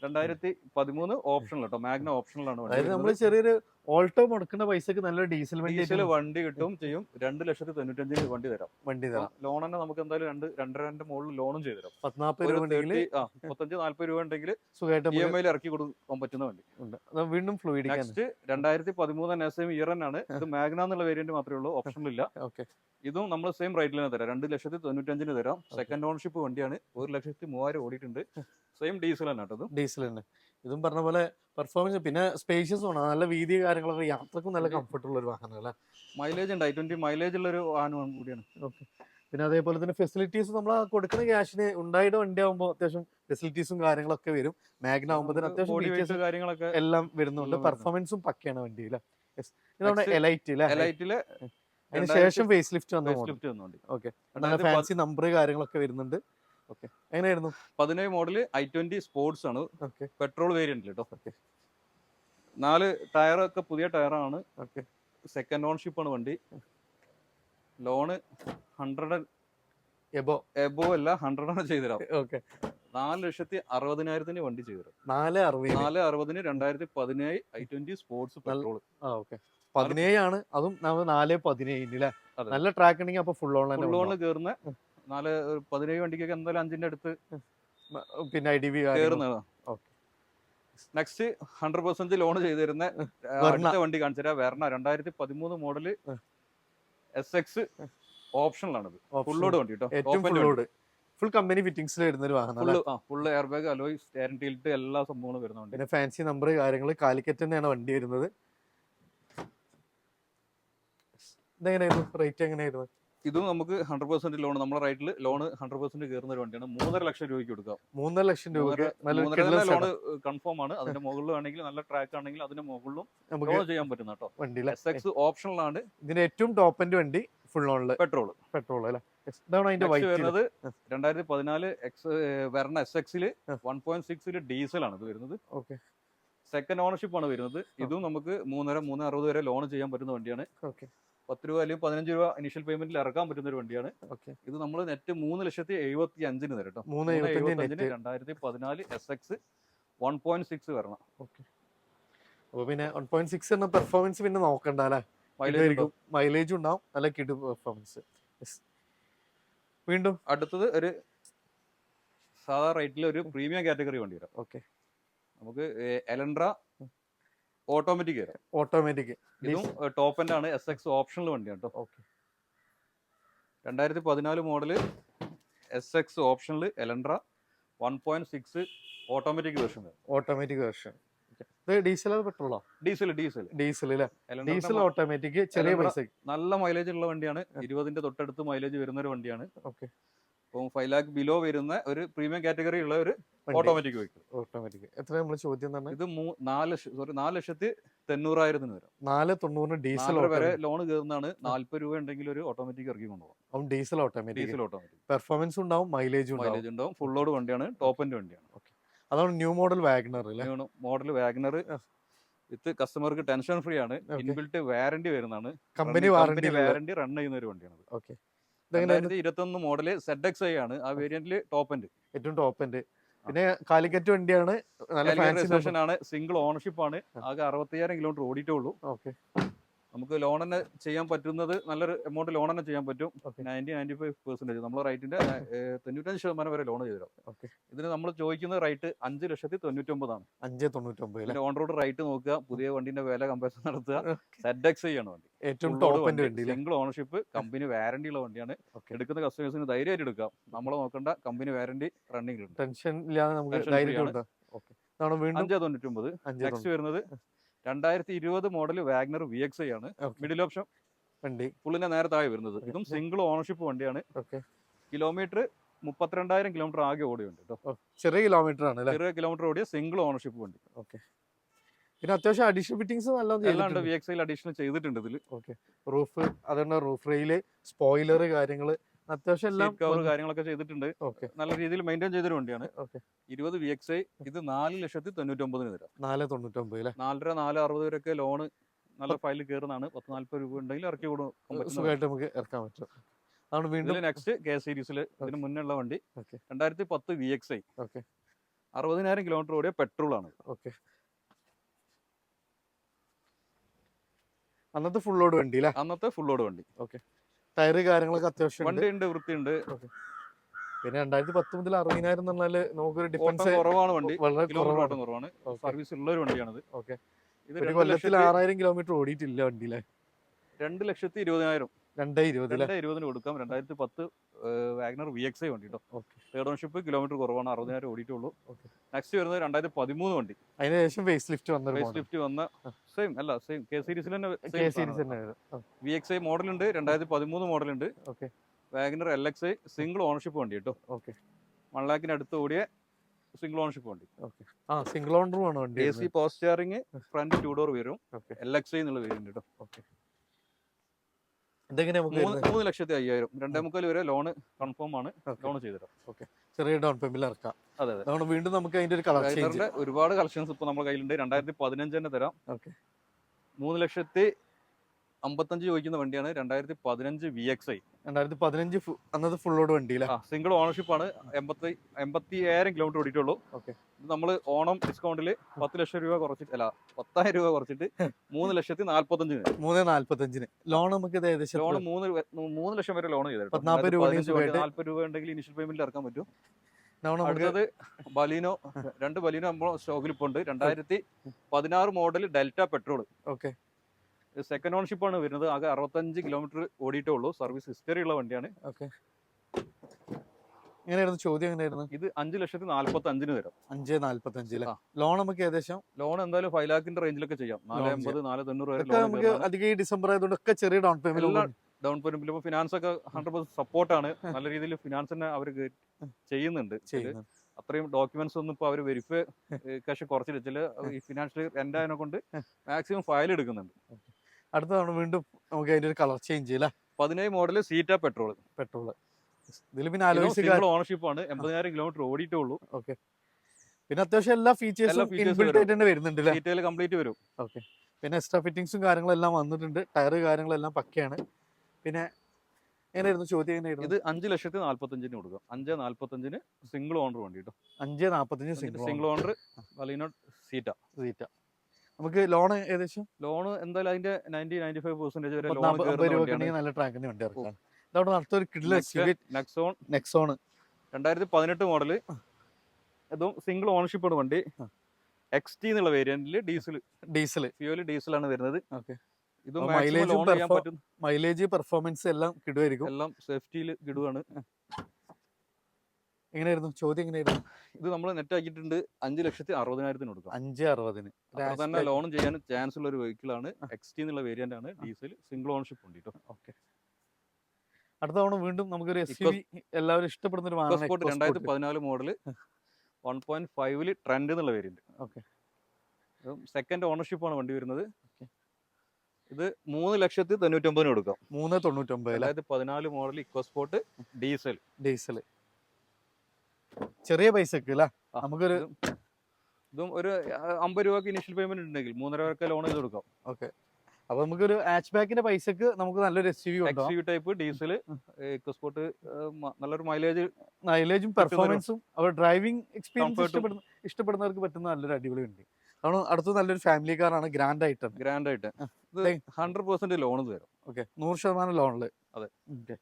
രണ്ടായിരത്തി പതിമൂന്ന് ഓപ്ഷണൽ കേട്ടോ മാഗ്ന ഓപ്ഷണലാണ് അതായത് നമ്മൾ ചെറിയൊരു ഓൾട്ടോ മുടക്കുന്ന പൈസക്ക് നല്ല ഡീസൽ വണ്ടി വണ്ടി കിട്ടും ചെയ്യും. രണ്ട് ലക്ഷത്തി തൊണ്ണൂറ്റഞ്ചിന് വണ്ടി തരാം. വണ്ടി തരാം. ലോൺ തന്നെ നമുക്ക് എന്തായാലും രണ്ട് രണ്ടര രണ്ട് മുകളിൽ ലോണും ചെയ്തു തരാം. പത്നാപ്പത് രൂപ ഉണ്ടെങ്കിൽ 30 ആ മുപ്പത്തഞ്ച് നാല്പത് രൂപ ഉണ്ടെങ്കിൽ സുഖമായിട്ട് ഇ എം ഐയിൽ ഇറക്കി കൊടുക്കാൻ പറ്റുന്ന വണ്ടി. ഉണ്ട്. വീണ്ടും ഫ്ലൂയിഡ് നെക്സ്റ്റ് രണ്ടായിരത്തി പതിമൂന്ന് എസ് ഇയർ ആണ് ഇത് മാഗ്ന എന്നുള്ള വേരിയന്റ് മാത്രമേ ഉള്ളൂ ഓപ്ഷൻ ഇല്ല. [LAUGHS] ഓക്കെ ഇതും നമ്മൾ സെയിം റേറ്റിൽ തന്നെ തരാം. രണ്ട് ലക്ഷത്തി തൊണ്ണൂറ്റഞ്ചിന് തരാം. സെക്കൻഡ് ഓണർഷിപ്പ് വണ്ടിയാണ്. ഒരു ലക്ഷത്തി മൂവായിരം ഓടിയിട്ടുണ്ട്. [LAUGHS] സെയിം ഡീസൽ തന്നെ കേട്ടോ ഡീസൽ തന്നെ. ഇതും പറഞ്ഞ പോലെ പെർഫോമൻസ് പിന്നെ സ്പേഷ്യസ് ആണ്. നല്ല വീതി കാര്യങ്ങളൊക്കെ യാത്രക്കും നല്ല കംഫർട്ടുള്ള ഒരു വാഹനം അല്ലേ? മൈലേജ് ഉണ്ട് ഐ ട്വന്റി മൈലേജ് ഉള്ള ഒരു വാഹനം കൂടിയാണ്. ഓക്കെ പിന്നെ അതേപോലെ തന്നെ ഫെസിലിറ്റീസ് നമ്മൾ കൊടുക്കുന്ന ക്യാഷിന് ഉണ്ടായിട്ട് വണ്ടി ആകുമ്പോൾ അത്യാവശ്യം ഫെസിലിറ്റീസും കാര്യങ്ങളൊക്കെ വരും. മാഗ്ന ആകുമ്പോൾ അത്യാവശ്യം കാര്യങ്ങളൊക്കെ എല്ലാം വരുന്നുണ്ട്. പെർഫോമൻസും പക്കയാണ് വണ്ടി അതിനുശേഷം എലൈറ്റ് അല്ലേ എലൈറ്റിൽ അതിന് ശേഷം ഫേസ് ലിഫ്റ്റ് വന്നു ഓക്കെ നല്ല ഫാൻസി നമ്പർ കാര്യങ്ങളൊക്കെ വരുന്നുണ്ട്. ഓക്കെ. എങ്ങനെയായിരുന്നു? പതിനേഴ് മോഡൽ ഐ ട്വന്റി സ്പോർട്സ് ആണ് പെട്രോൾ വേരിയന്റ് കേട്ടോ നാല് ടയർ ഒക്കെ പുതിയ ടയറാണ്. സെക്കൻഡ് ഓൺഷിപ്പ് ആണ് വണ്ടി. Loan hundred above. എബോ അല്ല ഹൺഡ്രഡ് ആണ് ചെയ്തുതരാം ഓക്കെ. നാല് ലക്ഷത്തി അറുപതിനായിരത്തിന് വണ്ടി ചെയ്തുതരാം നാല് അറുപത് നാല് അറുപതിന് രണ്ടായിരത്തി പതിനേഴ് ഐ ട്വന്റി സ്പോർട്സ് പെട്രോൾ ആ ഓക്കെ. പതിനേഴാണ്. അതും നാല് പതിനേഴിന് അല്ലേ നല്ല ട്രാക്ക് ഉണ്ടെങ്കിൽ അപ്പൊ ഫുൾ ഓൺലൈൻ ഫുൾ ഓണിൽ കയറുന്ന നാല് പതിനേഴ് വണ്ടിക്കൊക്കെ എന്തായാലും അഞ്ചിന്റെ അടുത്ത് പിന്നെ ഐ ഡി ബി കയറുന്നതാണ് നെക്സ്റ്റ് ഹൺഡ്രഡ് പെർസെന്റ് ലോൺ ചെയ്തിരുന്ന അടുത്ത വണ്ടി കാണിച്ചു തരാം. വെർണ രണ്ടായിരത്തി പതിമൂന്ന് മോഡൽ. എസ് എക്സ് ഓപ്ഷനിലാണത്. ലോഡ് വണ്ടി കേട്ടോ ഫുൾ കമ്പനി ഫിറ്റിംഗ്സിൽ വരുന്ന ഒരു വാഹനം ഫുൾ എയർ ബാഗ് അലോയ് ടീൽറ്റ് എല്ലാ സംഭവങ്ങളും വരുന്ന വണ്ടി. പിന്നെ ഫാൻസി നമ്പർ കാര്യങ്ങൾ കാലിക്കറ്റ് തന്നെയാണ് വണ്ടി വരുന്നത്. ഇതെങ്ങനെയായിരുന്നു? റേറ്റ് എങ്ങനെയായിരുന്നു? ഇതും നമുക്ക് ഹൺഡ്രഡ് പെർസെന്റ് ലോൺ നമ്മുടെ റൈറ്റിൽ ലോൺ ഹൺഡ്രഡ് പെർസെന്റ് കയറുന്ന ഒരു വണ്ടിയാണ്. മൂന്നര ലക്ഷം രൂപയ്ക്ക് കൊടുക്കാം മൂന്നര ലക്ഷം രൂപ മൂന്നര ലോൺ കൺഫേം ആണ്. അതിന്റെ മുകളിൽ ആണെങ്കിൽ നല്ല ട്രാക്ക് ആണെങ്കിൽ അതിന്റെ മുകളിലും ലോൺ ചെയ്യാൻ പറ്റുന്ന കേട്ടോ. വണ്ടി എസ് എക്സ് ഓപ്ഷനിലാണ് ഇതിന്റെ ഏറ്റവും ടോപ്പ് എൻഡ് വണ്ടി ഫുൾ ഓണിൽ പെട്രോൾ പെട്രോൾ അല്ലേ? വരുന്നത് രണ്ടായിരത്തി പതിനാല് എക്സ് വരണ എസ് എക്സിൽ ആ. വൺ പോയിന്റ് സിക്സിൽ ഡീസൽ ആണ് ഇത് വരുന്നത്. ഓക്കെ സെക്കൻഡ് ഓണർഷിപ്പ് ആണ് വരുന്നത്. ഇതും നമുക്ക് മൂന്നര മൂന്ന് അറുപത് വരെ ലോൺ ചെയ്യാൻ പറ്റുന്ന വണ്ടിയാണ്. ഓക്കെ പത്ത് രൂപ അല്ലെങ്കിൽ പതിനഞ്ച് രൂപ ഇനിഷ്യൽ പേയ്മെന്റിൽ ഇറക്കാൻ പറ്റുന്ന ഒരു വണ്ടിയാണ്. ഇത് നമ്മൾ നെറ്റ് മൂന്ന് ലക്ഷത്തി എഴുപത്തി അഞ്ചിന് തരും കേട്ടോ. മൂന്ന് രണ്ടായിരത്തി പതിനാല് S X one point six വരണം. അപ്പൊ പിന്നെ വൺ പോയിന്റ് സിക്സ് എന്ന പെർഫോമൻസ് പിന്നെ നോക്കണ്ട അല്ലേ? മൈലേജ് മൈലേജ് ഉണ്ടാവും. നല്ല കിടു പെർഫോമൻസ് വീണ്ടും. അടുത്തത് ഒരു സാധാ റേറ്റിൽ ഒരു പ്രീമിയം കാറ്റഗറി വണ്ടി വരാം. ഓക്കെ. നമുക്ക് എലൻഡ്ര ഓട്ടോമാറ്റിക് വരാം ഓട്ടോമാറ്റിക് ഇതും ടോപ്പ് എൻഡ് ആണ്. എസ് എക്സ് ഓപ്ഷണൽ വണ്ടിയാണ് കേട്ടോ ഓക്കെ രണ്ടായിരത്തി പതിനാല് മോഡൽ എസ് എക്സ് ഓപ്ഷനിൽ Elantra one point six automatic version automatic version diesel പെട്രോളോ? Diesel diesel diesel diesel automatic ചെറിയ നല്ല മൈലേജ് ഉള്ള വണ്ടിയാണ്. ഇരുപതിന്റെ തൊട്ടടുത്ത് മൈലേജ് വരുന്ന ഒരു വണ്ടിയാണ്. ഓക്കെ അപ്പം ഫൈവ് ലാക്ക് ബിലോ വരുന്ന ഒരു പ്രീമിയം കാറ്റഗറി ഉള്ള ഒരു ഓട്ടോമാറ്റിക് വെഹിക്കിൾ ഓട്ടോമാറ്റിക് എത്ര നമ്മൾ ചോദ്യം തന്നെ? ഇത് നാല് സോറി നാല് ലക്ഷത്തി തൊണ്ണൂറായിരത്തിന് വരും. നാല് തൊണ്ണൂറിന് ഡീസൽ വരെ ലോൺ കയറുന്നതാണ് നാല്പത് രൂപ ഉണ്ടെങ്കിൽ ഒരു ഓട്ടോമാറ്റിക് ഇറക്കി കൊണ്ടുപോകാം. Diesel automatic diesel automatic performance ഉണ്ടാവും മൈലേജ് മൈലേജ് ഉണ്ടാവും ഫുൾ ലോഡ് വണ്ടിയാണ് ടോപ്പ് എൻഡ് വണ്ടിയാണ്. അതാണ് new model WagonR model WagonR. With കസ്റ്റമർക്ക് ടെൻഷൻ ഫ്രീ ആണ്. ഇൻബിൽറ്റ് വാറന്റി വരുന്നതാണ്. കമ്പനി വാറന്റി വാറന്റി റൺ ചെയ്യുന്ന ഒരു വണ്ടിയാണ് ഓക്കെ രണ്ടായിരത്തി ഇരുപത്തി ഒന്ന് മോഡൽ സെഡ് എക്സ് ഐ ആണ്. ആ വേരിയന്റിൽ ടോപ്പ് എൻഡ് ഏറ്റവും ടോപ്പ് എൻഡ് പിന്നെ കാലിക്കറ്റ് വണ്ടിയാണ്. നല്ല ആണ്. സിംഗിൾ ഓണർഷിപ്പ് ആണ്. ആകെ അറുപത്തയ്യായിരം കിലോമീറ്റർ ഓടിയിട്ടേ ഉള്ളൂ. ഓക്കെ. നമുക്ക് ലോൺ തന്നെ ചെയ്യാൻ പറ്റുന്നത് നല്ലൊരു എമൗണ്ട് ലോൺ തന്നെ ചെയ്യാൻ പറ്റും. നയന്റി നയന്റി ഫൈവ് പെർസെന്റേജ് നമ്മളെ റൈറ്റിന്റെ തൊണ്ണൂറ്റഞ്ച് ശതമാനം വരെ ലോൺ ചെയ്തു തരാം ഓക്കെ ഇതിന് നമ്മൾ ചോദിക്കുന്ന റേറ്റ് അഞ്ച് ലക്ഷത്തി തൊണ്ണൂറ്റൊമ്പതാണ്. അഞ്ച് തൊണ്ണൂറ്റൊമ്പത് ഓൺ റോഡ് റൈറ്റ് നോക്കുക പുതിയ വണ്ടിന്റെ വില കമ്പാരിസൺ നടത്തുക സെഡ് എക്സ് ചെയ്യണം വണ്ടി. ഏറ്റവും top single ownership company warranty ഉള്ള വണ്ടിയാണ്. എടുക്കുന്ന കസ്റ്റമേഴ്സിന് ധൈര്യമായിട്ട് എടുക്കാം. നമ്മൾ നോക്കേണ്ട കമ്പനി വാരണ്ടി റണ്ണിംഗ് ടെൻഷൻ ഇല്ലാതെ നമുക്ക് ധൈര്യം വീണ്ടും അഞ്ച് തൊണ്ണൂറ്റൊമ്പത്. നെക്സ്റ്റ് വരുന്നത് രണ്ടായിരത്തി ഇരുപത് model WagonR V X I ആണ്. മിഡിൽ ഓപ്ഷൻ വണ്ടി. ഫുള്ളിന്റെ നേരെ താഴെ വരുന്നത്. ഇതും സിംഗിൾ ഓണർഷിപ്പ് വണ്ടിയാണ്. കിലോമീറ്റർ മുപ്പത്തിരണ്ടായിരം കിലോമീറ്റർ ആകെ ഓടിയുണ്ട് കേട്ടോ ചെറിയ കിലോമീറ്റർ ആണ് ചെറിയ കിലോമീറ്റർ ഓടിയ സിംഗിൾ ഓണർഷിപ്പ് വണ്ടി. ഓക്കെ. പിന്നെ അത്യാവശ്യം അഡീഷണൽ ഫിറ്റിംഗ്സ് നല്ലതാണ് വി എക്സ് ഐ അഡീഷണൽ ചെയ്തിട്ടുണ്ട് ഇതിൽ ഓക്കെ. റൂഫ് അതുകൊണ്ട് റൂഫ് റെയിൽ സ്പോയിലർ കാര്യങ്ങൾ അത്യാവശ്യം എല്ലാം കവർ കാര്യങ്ങളൊക്കെ ചെയ്തിട്ടുണ്ട്. നല്ല രീതിയിൽ മെയിന്റെയിൻ ചെയ്തൊരു വണ്ടിയാണ്. ഓക്കെ. ഇരുപത് വി എക്സ് ഐ ഇത് നാല് ലക്ഷത്തി തൊണ്ണൂറ്റൊമ്പതിന് തരാം. നാല് തൊണ്ണൂറ്റൊമ്പത് നാലര നാല് അറുപത് വരെയൊക്കെ ലോണ് നല്ല ഫയലിൽ കയറുന്നതാണ് പത്ത് നാല്പത് രൂപ ഉണ്ടെങ്കിൽ ഇറക്കി കൊടുക്കും സുഖമായിട്ട് നമുക്ക് ഇറക്കാൻ പറ്റും. അതാണ് വീണ്ടും നെക്സ്റ്റ് കെ സീരീസിൽ ഇതിന് മുന്നേ ഉള്ള വണ്ടി. ഓക്കെ. രണ്ടായിരത്തി പത്ത് വി എക്സ് ഐ ഓക്കെ. അറുപതിനായിരം കിലോമീറ്റർ ഓടിയ പെട്രോൾ ആണ്. ഓക്കെ. അന്നത്തെ ഫുൾ ലോഡ് വണ്ടി അന്നത്തെ ഫുൾ ലോഡ് വണ്ടി. ടയറ് കാര്യങ്ങളൊക്കെ അത്യാവശ്യം വണ്ടി ഉണ്ട് വൃത്തിയുണ്ട്. പിന്നെ രണ്ടായിരത്തി പത്ത് മുതൽ അറുപതിനായിരം എന്ന് പറഞ്ഞാൽ നമുക്കൊരു ഡിഫൻസ് കുറവാണ് വണ്ടി. വളരെ കുറവാണ്. സർവീസ് ഉള്ള ഒരു വണ്ടിയാണത്. ഓക്കെ. ഒരു കൊല്ലത്തിൽ ആറായിരം കിലോമീറ്റർ ഓടിയിട്ടില്ല വണ്ടിയിലെ. രണ്ട് ലക്ഷത്തി ഇരുപതിനായിരം. രണ്ടേ ഇരുപതിന് കൊടുക്കാം. രണ്ടായിരത്തി പത്ത് വാഗ്നർ വി എക്സ് ഐ വണ്ടി കേട്ടോ തേർഡ് ഓൺഷിപ്പ് കിലോമീറ്റർ കുറവാണ്. അറുപതിനായിരം ഓടിയിട്ടുള്ളൂ. നെക്സ്റ്റ് വരുന്നത് രണ്ടായിരത്തി പതിമൂന്ന് വണ്ടി. അതിന് ശേഷം ഫേസ് ലിഫ്റ്റ് വന്ന ഫേസ് ലിഫ്റ്റ് വന്ന സെയിം അല്ല സെയിം കെ സീരീസിൽ തന്നെ വി എക്സ് ഐ മോഡൽ ഉണ്ട് രണ്ടായിരത്തി പതിമൂന്ന് മോഡൽ ഉണ്ട് okay. WagonR L X I single ownership വണ്ടി കേട്ടോ ഓക്കെ വൺ ലാഖിന് അടുത്ത് ഓടിയ സിംഗിൾ ഓണർഷിപ്പ് വണ്ടി. ഓക്കെ. ആ സിംഗിൾ ഓണറും ആണ് വണ്ടി A C post steering front two door വരും. എൽ എക്സ് ഐ എന്നുള്ള വരുന്നുണ്ട് കേട്ടോ ഓക്കെ. ഇതെങ്ങനെ മൂന്ന് ലക്ഷത്തി അയ്യായിരം. രണ്ടേ മുക്കാൽ വരെ ലോണ് കൺഫേം ആണ് ലോൺ ലോൺ ചെയ്തിടാം. ചെറിയ ഡൗൺ പേയ്മെന്റ് ഇറക്കാം. അതെ അതെ. വീണ്ടും നമുക്ക് അതിന്റെ ഒരു കളർ ഒരുപാട് കളക്ഷൻസ് ഇപ്പൊ നമ്മുടെ കയ്യിലുണ്ട്. രണ്ടായിരത്തി പതിനഞ്ച് തന്നെ തരാം. ഓക്കെ. മൂന്ന് ലക്ഷത്തി അമ്പത്തഞ്ച് ചോദിക്കുന്ന വണ്ടിയാണ്. രണ്ടായിരത്തി പതിനഞ്ച് വി എക്സ് ഐ രണ്ടായിരത്തി പതിനഞ്ച് അന്നത് ഫുൾ ലോഡ് വണ്ടി അല്ലേ സിംഗിൾ ഓണർഷിപ്പ് ആണ്. എൺപത്തി എൺപത്തി ഏഴായിരം കിലോമീറ്റർ ഓടിയിട്ടുള്ളൂ. ഓക്കെ. നമ്മൾ ഓണം ഡിസ്കൗണ്ടിൽ പത്ത് ലക്ഷം രൂപ കുറച്ചിട്ട് അല്ല പത്തായിരം രൂപ കുറച്ചിട്ട് മൂന്ന് ലക്ഷത്തി നാല്പത്തഞ്ചിന്. മൂന്ന് നാല്പത്തഞ്ചിന്. ലോൺ നമുക്ക് ഏകദേശം ലോൺ? മൂന്ന് മൂന്ന് ലക്ഷം വരെ ലോൺ ചെയ്തിട്ടുണ്ട് രൂപ നാല്പത് രൂപ ഉണ്ടെങ്കിൽ ഇനിഷ്യൽ പേയ്മെന്റ് ഇറക്കാൻ പറ്റും. അടുത്തത് ബലീനോ രണ്ട് ബലീനോ നമ്മൾ സ്റ്റോക്കിൽ ഇപ്പോൾ ഉണ്ട് രണ്ടായിരത്തി പതിനാറ് model Delta petrol okay. Second ownership ആണ് വരുന്നത്. ആകെ അറുപത്തഞ്ച് കിലോമീറ്റർ ഓടിയിട്ടേ ഉള്ളൂ. സർവീസ് ഹിസ്റ്ററി ഉള്ള വണ്ടിയാണ്. ഓക്കെ എങ്ങനെയായിരുന്നു? ചോദ്യം എങ്ങനെയായിരുന്നു? ഇത് അഞ്ച് ലക്ഷത്തി നാല്പത്തി അഞ്ചിന് തരാം. അഞ്ച് നാല്പത്തി അഞ്ച് ലോൺ നമുക്ക് ഏകദേശം ലോൺ എന്തായാലും ഫൈവ് ലാഖിന്റെ റേഞ്ചിലൊക്കെ ചെയ്യാം. നാല് അമ്പത് നാല് തൊണ്ണൂറ് വരെ നമുക്ക് അധികം ഈ ഡിസംബർ ആയതുകൊണ്ട് ഒക്കെ ചെറിയ ഡൗൺ പേയ്മെന്റ് ഡൗൺ പേയ്മെന്റ് ഇപ്പോൾ ഫിനാൻസ് ഒക്കെ ഹൺഡ്രഡ് പെർസെന്റ് ആണ്. [LAUGHS] നല്ല രീതിയിൽ ഫിനാൻസ് തന്നെ അവർ ചെയ്യുന്നുണ്ട്. അത്രയും ഡോക്യുമെന്റ്സ് ഒന്നും ഇപ്പോൾ അവർ വെരിഫൈ ക്യാഷ് കുറച്ചിട്ട് ഈ ഫിനാൻഷ്യൽ എന്റെ കൊണ്ട് മാക്സിമം ഫയൽ എടുക്കുന്നുണ്ട്. അടുത്ത തവണ വീണ്ടും നമുക്ക് അതിന്റെ ഒരു കളർ ചേഞ്ച് ചെയ്യില്ല? പതിനേഴ് മോഡൽ സീറ്റ പെട്രോൾ പെട്രോൾ ഇതിൽ പിന്നെ ആലോചിച്ച് ഓണർഷിപ്പ് ആണ്. എൺപതിനായിരം കിലോമീറ്റർ ഓടിയിട്ടേ ഉള്ളൂ. ഓക്കെ പിന്നെ അത്യാവശ്യം എല്ലാ ഫീച്ചേഴ്സും features ഇൻബിൽറ്റ് വരും. ആയിട്ട് തന്നെ വരുന്നുണ്ട് ഡീറ്റെയിൽ കംപ്ലീറ്റ് വരും. ഓക്കെ പിന്നെ എക്സ്ട്രാ ഫിറ്റിങ്സും കാര്യങ്ങളെല്ലാം വന്നിട്ടുണ്ട്. ടയർ കാര്യങ്ങളെല്ലാം പക്കയാണ്. പിന്നെ എങ്ങനെയായിരുന്നു ചോദ്യം എങ്ങനെയായിരുന്നു? ഇത് അഞ്ച് ലക്ഷത്തി നാല്പത്തഞ്ചിന് കൊടുക്കാം അഞ്ച് നാല്പത്തഞ്ചിന് സിംഗിൾ ഓണർ വണ്ടി കേട്ടോ. അഞ്ച് നാല്പത്തഞ്ച് single single owner Baleno Zeta Zeta നമുക്ക് ലോൺ ഏകദേശം? ലോൺ എന്തായാലും അതിന്റെ നയന്റി നയന്റി ഫൈവ് പെർസെന്റേജ് വരെ ലോൺ നല്ല ട്രാക്കിന് വണ്ടി ഇറക്കാം ഇതവിടെ അടുത്തൊരു കിഡിലെ നെക്സോൺ നെക്സോൺ. രണ്ടായിരത്തി പതിനെട്ട് മോഡൽ. ഇതും സിംഗിൾ ഓണർഷിപ്പ് ആണ് വണ്ടി. എക്സ് ടി എന്നുള്ള വേരിയന്റിൽ ഡീസൽ ഡീസൽ ഫ്യൂൽ ഡീസലാണ് വരുന്നത്. ഓക്കെ. ഇതും മൈലേജ് മൈലേജ് പെർഫോമൻസ് എല്ലാം കിടുവായിരിക്കും. എല്ലാം സേഫ്റ്റിയിൽ കിടുവാണ്. എങ്ങനെയായിരുന്നു? ചോദ്യം എങ്ങനെയായിരുന്നു? ഇത് നമ്മൾ നെറ്റ് ആക്കിയിട്ടുണ്ട് അഞ്ച് ലക്ഷത്തി അറുപതിനായിരത്തിന് കൊടുക്കാം അഞ്ച് അറുപതിന്. തന്നെ ലോൺ ചെയ്യാൻ ചാൻസ് ഉള്ള ഒരു വെഹിക്കിൾ ആണ് എക്സ് ടി എന്നുള്ള വേരിയന്റ് ആണ് ഡീസൽ സിംഗിൾ ഓണർഷിപ്പ് ഉണ്ട് കേട്ടോ ഓക്കെ. അടുത്ത തവണ വീണ്ടും നമുക്കൊരു എസ് യു വി എല്ലാവരും ഇഷ്ടപ്പെടുന്ന ഒരു വാഹനം രണ്ടായിരത്തി പതിനാല് മോഡൽ വൺ പോയിന്റ് ഫൈവിൽ ട്രെൻഡ് എന്നുള്ള വേരിയന്റ് ഓക്കെ. സെക്കൻഡ് ഓണർഷിപ്പ് ആണ് വണ്ടി വരുന്നത്. ഇത് മൂന്ന് ലക്ഷത്തി തൊണ്ണൂറ്റൊമ്പതിന് കൊടുക്കാം. മൂന്ന് തൊണ്ണൂറ്റൊമ്പത് അതായത് പതിനാല് മോഡൽ ഇക്കോസ്പോർട്ട് ഡീസൽ ഡീസൽ ചെറിയ പൈസക്ക് അല്ലേ നമുക്കൊരു ഇതും- ഒരു അമ്പത് രൂപക്ക് ഇനിഷ്യൽ പേയ്മെന്റ് ഉണ്ടെങ്കിൽ മൂന്നര പേർക്ക് ലോൺ ചെയ്ത് കൊടുക്കാം. ഓക്കെ. അപ്പൊ നമുക്കൊരു ഹാച്ച് ബാക്കിന്റെ പൈസക്ക് നമുക്ക് നല്ലൊരു S U S U type diesel export നല്ലൊരു മൈലേജ് മൈലേജും പെർഫോമൻസും അവർ ഡ്രൈവിംഗ് എക്സ്പീരിയൻസ് ഇഷ്ടപ്പെടുന്ന ഇഷ്ടപ്പെടുന്നവർക്ക് പറ്റുന്ന നല്ലൊരു അടിപൊളി ഉണ്ട് അതാണ് അടുത്ത നല്ലൊരു ഫാമിലി കാറാണ് ഗ്രാൻഡ് ആയിട്ട് ഗ്രാൻഡ് ആയിട്ട്. ഹൺഡ്രഡ് പെർസെന്റ് ലോൺ തരും. ഓക്കെ. നൂറ് ശതമാനം ലോണിൽ അതെ.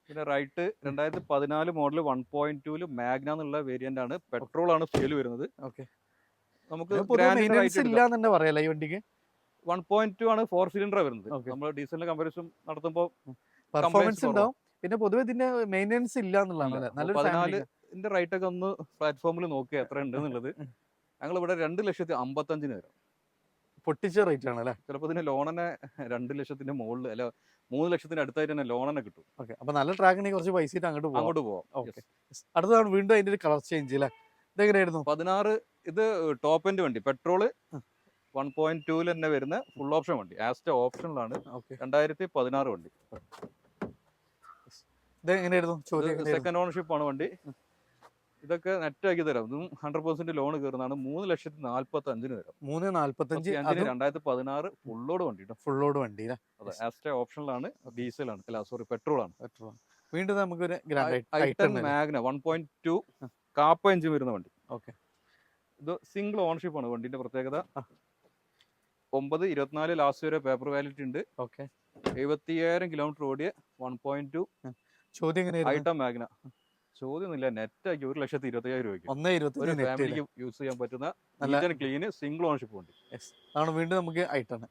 പിന്നെ റൈറ്റ് രണ്ടായിരത്തി പതിനാല് മോഡൽ വൺ പോയിന്റ് ടൂൽ മാഗ്ന എന്നുള്ള വേരിയന്റ് ആണ്. പെട്രോൾ ആണ് ഫ്യൂൽ വരുന്നത്. ഓക്കെ. നമുക്ക് പറയാലോ ഈ വണ്ടിക്ക്? വൺ പോയിന്റ് ടു ആണ് ഫോർ സിലിണ്ടർ വരുന്നത്. നമ്മൾ ഡീസലിന്റെ കമ്പാരിസൺ നടത്തുമ്പോൾ പെർഫോമൻസ് ഉണ്ടാവും. പിന്നെ പൊതുവെ ഇതിന്റെ മെയിന്റെനൻസ് ഇല്ല. എന്നുള്ളതാണ് നല്ലൊരു റൈറ്റ് ഒക്കെ ഒന്ന് പ്ലാറ്റ്ഫോമിൽ നോക്കുക എത്ര ഉണ്ട് എന്നുള്ളത്. ഞങ്ങൾ ഇവിടെ രണ്ട് ലക്ഷത്തി അമ്പത്തഞ്ചിന് വരാം. പൊട്ടിച്ച റേറ്റ് ആണ് അല്ലേ? ചിലപ്പോൾ ഇതിന് ലോണിനെ രണ്ട് ലക്ഷത്തിന്റെ മുകളിൽ അല്ല മൂന്ന് ലക്ഷത്തിന്റെ അടുത്തായിട്ട് തന്നെ ലോണെന്നെ കിട്ടും. ഓക്കെ. അപ്പൊ നല്ല ട്രാക്കിനെങ്കിൽ കുറച്ച് പൈസ അങ്ങോട്ട് പോകാം അങ്ങോട്ട് പോവാം. ഓക്കെ. അടുത്തതാണ് വീണ്ടും അതിന്റെ ഒരു കളർ ചേഞ്ച് അല്ലേ ഇതെങ്ങനെയായിരുന്നു? പതിനാറ് ഇത് ടോപ്പ് എൻഡ് വണ്ടി. പെട്രോൾ വൺ പോയിന്റ് ടൂൽ തന്നെ വരുന്ന ഫുൾ ഓപ്ഷൻ വണ്ടി. ആസ്റ്റ ഓപ്ഷനിലാണ് രണ്ടായിരത്തി പതിനാറ് വണ്ടി. ഇതെങ്ങനെയായിരുന്നു? സെക്കൻഡ് ഓണർഷിപ്പ് ആണ് വണ്ടി. ഇതൊക്കെ നെറ്റ് ആക്കി തരാം. ഇതും ഹൺഡ്രഡ് പെർസെന്റ് ലോൺ കയറുന്നതാണ് മൂന്ന് ലക്ഷത്തി നാല്പത്തി അഞ്ചിന് തരാം. മൂന്ന് അഞ്ചിന് രണ്ടായിരത്തി പതിനാറ് ഫുള്ളോട് വണ്ടി കേട്ടോ ലോഡ് വണ്ടി അതെ ആസ്റ്റ ഓപ്ഷനിലാണ് ഡീസലാണ് അല്ല സോറി പെട്രോൾ ആണ്. പെട്രോൾ വീണ്ടും grand I ten Magna one point two Kappa engine വരുന്ന വണ്ടി. ഓക്കെ. ഇത് സിംഗിൾ ഓണർഷിപ്പ് ആണ് വണ്ടിന്റെ പ്രത്യേകത. ഒമ്പത് ഇരുപത്തിനാല് ലാസ്റ്റ് വരെ പേപ്പർ വാലിറ്റി ഉണ്ട്. ഓക്കെ. എഴുപത്തിയ്യായിരം കിലോമീറ്റർ ഓടിയ വൺ പോയിന്റ് ടു ചോദ്യം മാഗ്ന ചോദ്യമൊന്നുമില്ല നെറ്റ് ആക്കി ഒരു ലക്ഷത്തി ഇരുപത്തയ്യായിരം രൂപയ്ക്ക്. ഒന്നേ ഇരുപത്തി ഫാമിലിക്ക് യൂസ് ചെയ്യാൻ പറ്റുന്ന നല്ല ക്ലീന് സിംഗിൾ ഓണർഷിപ്പ് ഉണ്ട്. അതാണ് വീണ്ടും നമുക്ക് ഐട്ടാണ്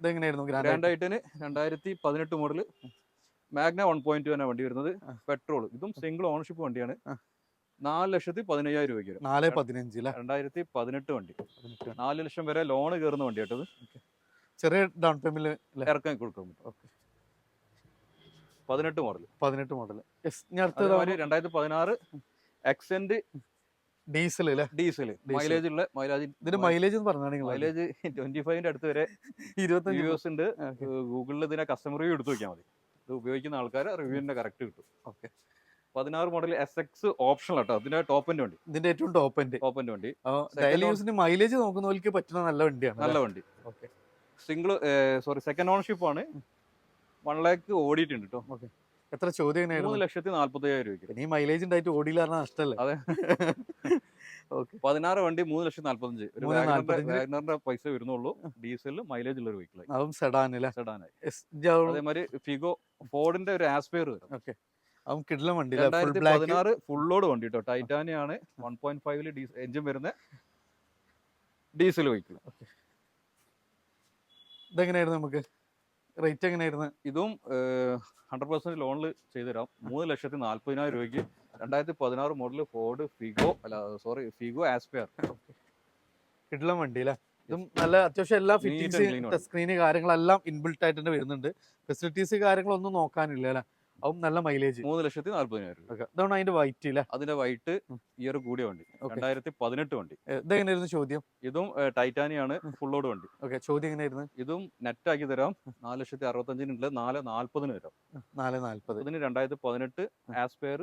ഇതെങ്ങനെയായിരുന്നു ഗ്രാൻഡ് ഐട്ടന് രണ്ടായിരത്തി പതിനെട്ട് model magna one point two ആണ് വണ്ടി വരുന്നത്. പെട്രോൾ ഇതും സിംഗിൾ ഓണർഷിപ്പ് വണ്ടിയാണ്. നാല് ലക്ഷത്തി പതിനയ്യായിരം രൂപയ്ക്ക് വരും. നാല് പതിനഞ്ച് രണ്ടായിരത്തി പതിനെട്ട് വണ്ടി. നാല് ലക്ഷം വരെ ലോൺ കയറുന്ന വണ്ടി കേട്ടത് ചെറിയ ഡൗൺ പേയ്മെന്റ് ഇറക്കാൻ കൊടുക്കാൻ പറ്റും. ഓക്കെ പതിനെട്ട് മോഡൽ പതിനെട്ട് മോഡൽ രണ്ടായിരത്തി പതിനാറ് എക്സെന്റ് ഡീസൽ അല്ലേ? ഡീസൽ മൈലേജ് ഉള്ള മൈലേജ് ഇതിന്റെ മൈലേജ് എന്ന് പറഞ്ഞാണെങ്കിൽ മൈലേജ് ട്വന്റി ഫൈവിന്റെ അടുത്ത് വരെ [LAUGHS] ഇരുപത്തഞ്ച് ദിവസം ഉണ്ട്. [LAUGHS] ഗൂഗിളിൽ ഇതിനെ കസ്റ്റമർ റിവ്യൂ എടുത്തു നോക്കിയാൽ മതി. ഇത് ഉപയോഗിക്കുന്ന ആൾക്കാർ റിവ്യൂവിന്റെ കറക്റ്റ് കിട്ടും. ഓക്കെ പതിനാറ് മോഡൽ എസ് എക്സ് ഓപ്ഷണൽ കേട്ടോ അതിന്റെ ടോപ്പിന്റെ വണ്ടി. ഇതിന്റെ ഏറ്റവും ടോപ്പ് എൻഡ് ടോപ്പിന്റെ വണ്ടി. ഡെയിലി യൂസിന് മൈലേജ് നോക്കുന്നവർക്ക് പറ്റുന്ന നല്ല വണ്ടിയാണ് നല്ല വണ്ടി. Okay single sorry second ownership ആണ്. വൺ ലാക്ക് ഓടിയിട്ടുണ്ട് കേട്ടോ എത്ര ചോദ്യം മൂന്ന് ലക്ഷത്തി നാല്പത്തി അയ്യായിരം രൂപയ്ക്ക്. ഇനി മൈലേജ് ഉണ്ടായിട്ട് ഓടിയില്ല പറഞ്ഞാൽ നഷ്ടമല്ലേ അതെ. ഓക്കെ. പതിനാറ് വണ്ടി മൂന്ന് ലക്ഷത്തി നാല്പത്തഞ്ച്. വാഗണറിന്റെ പൈസ വരുന്നുള്ളൂ. ഡീസലിൽ മൈലേജ് ഉള്ള ഒരു വെഹിക്കിളായി അതും സെഡാൻ അല്ലേ സെഡാനായി അതേമാതിരി ഫിഗോ ഫോർഡിന്റെ ഒരു ആസ്പെയർ വരും. ഓക്കെ. അതും കിടിലം വണ്ടി പതിനാറ് ഫുള്ളോട് വണ്ടി കേട്ടോ ടൈറ്റാനിയ ആണ്. വൺ പോയിന്റ് ഫൈവിൽ എഞ്ചിൻ വരുന്ന ഡീസൽ വെഹിക്കിൾ ഇതെങ്ങനെയായിരുന്നു നമുക്ക്? റേറ്റ് എങ്ങനെയായിരുന്നു? ഇതും ഹൺഡ്രഡ് പെർസെന്റ് ലോണിൽ ചെയ്തുതരാം. മൂന്ന് ലക്ഷത്തി നാല്പതിനായിരം രൂപയ്ക്ക് രണ്ടായിരത്തി പതിനാറ് മോഡൽ ഫോർഡ് ഫിഗോ അല്ല സോറി ഫിഗോ ആസ്പെയർ കിടിലം വണ്ടി അല്ലേ ഇതും നല്ല അത്യാവശ്യം എല്ലാ ഫിറ്റിംഗ്സ് സ്ക്രീന് കാര്യങ്ങളെല്ലാം ഇൻബിൽട്ട് ആയിട്ട് തന്നെ വരുന്നുണ്ട്. ഫെസിലിറ്റീസ് കാര്യങ്ങളൊന്നും നോക്കാനില്ല അല്ലേ അതും നല്ല മൈലേജ് മൂന്ന് ലക്ഷത്തി നാല്പതിനായിരം രൂപ. ഇതാണ് അതിന്റെ വൈറ്റ് അല്ലേ അതിന്റെ വൈറ്റ് ഇയർ കൂടിയ വണ്ടി. രണ്ടായിരത്തി പതിനെട്ട് വണ്ടി. ഇതെങ്ങനെയായിരുന്നു ചോദ്യം? ഇതും ടൈറ്റാനിയാണ് ഫുള്ളോട് വണ്ടി. ഓക്കെ ചോദ്യം എങ്ങനെയായിരുന്നു? ഇതും നെറ്റ് ആക്കി തരാം. നാല് ലക്ഷത്തി അറുപത്തഞ്ചിനുണ്ട് നാല് നാല്പതിന് തരാം നാല് നാല്പത്. ഇതിന് രണ്ടായിരത്തി പതിനെട്ട് ആസ്പെയർ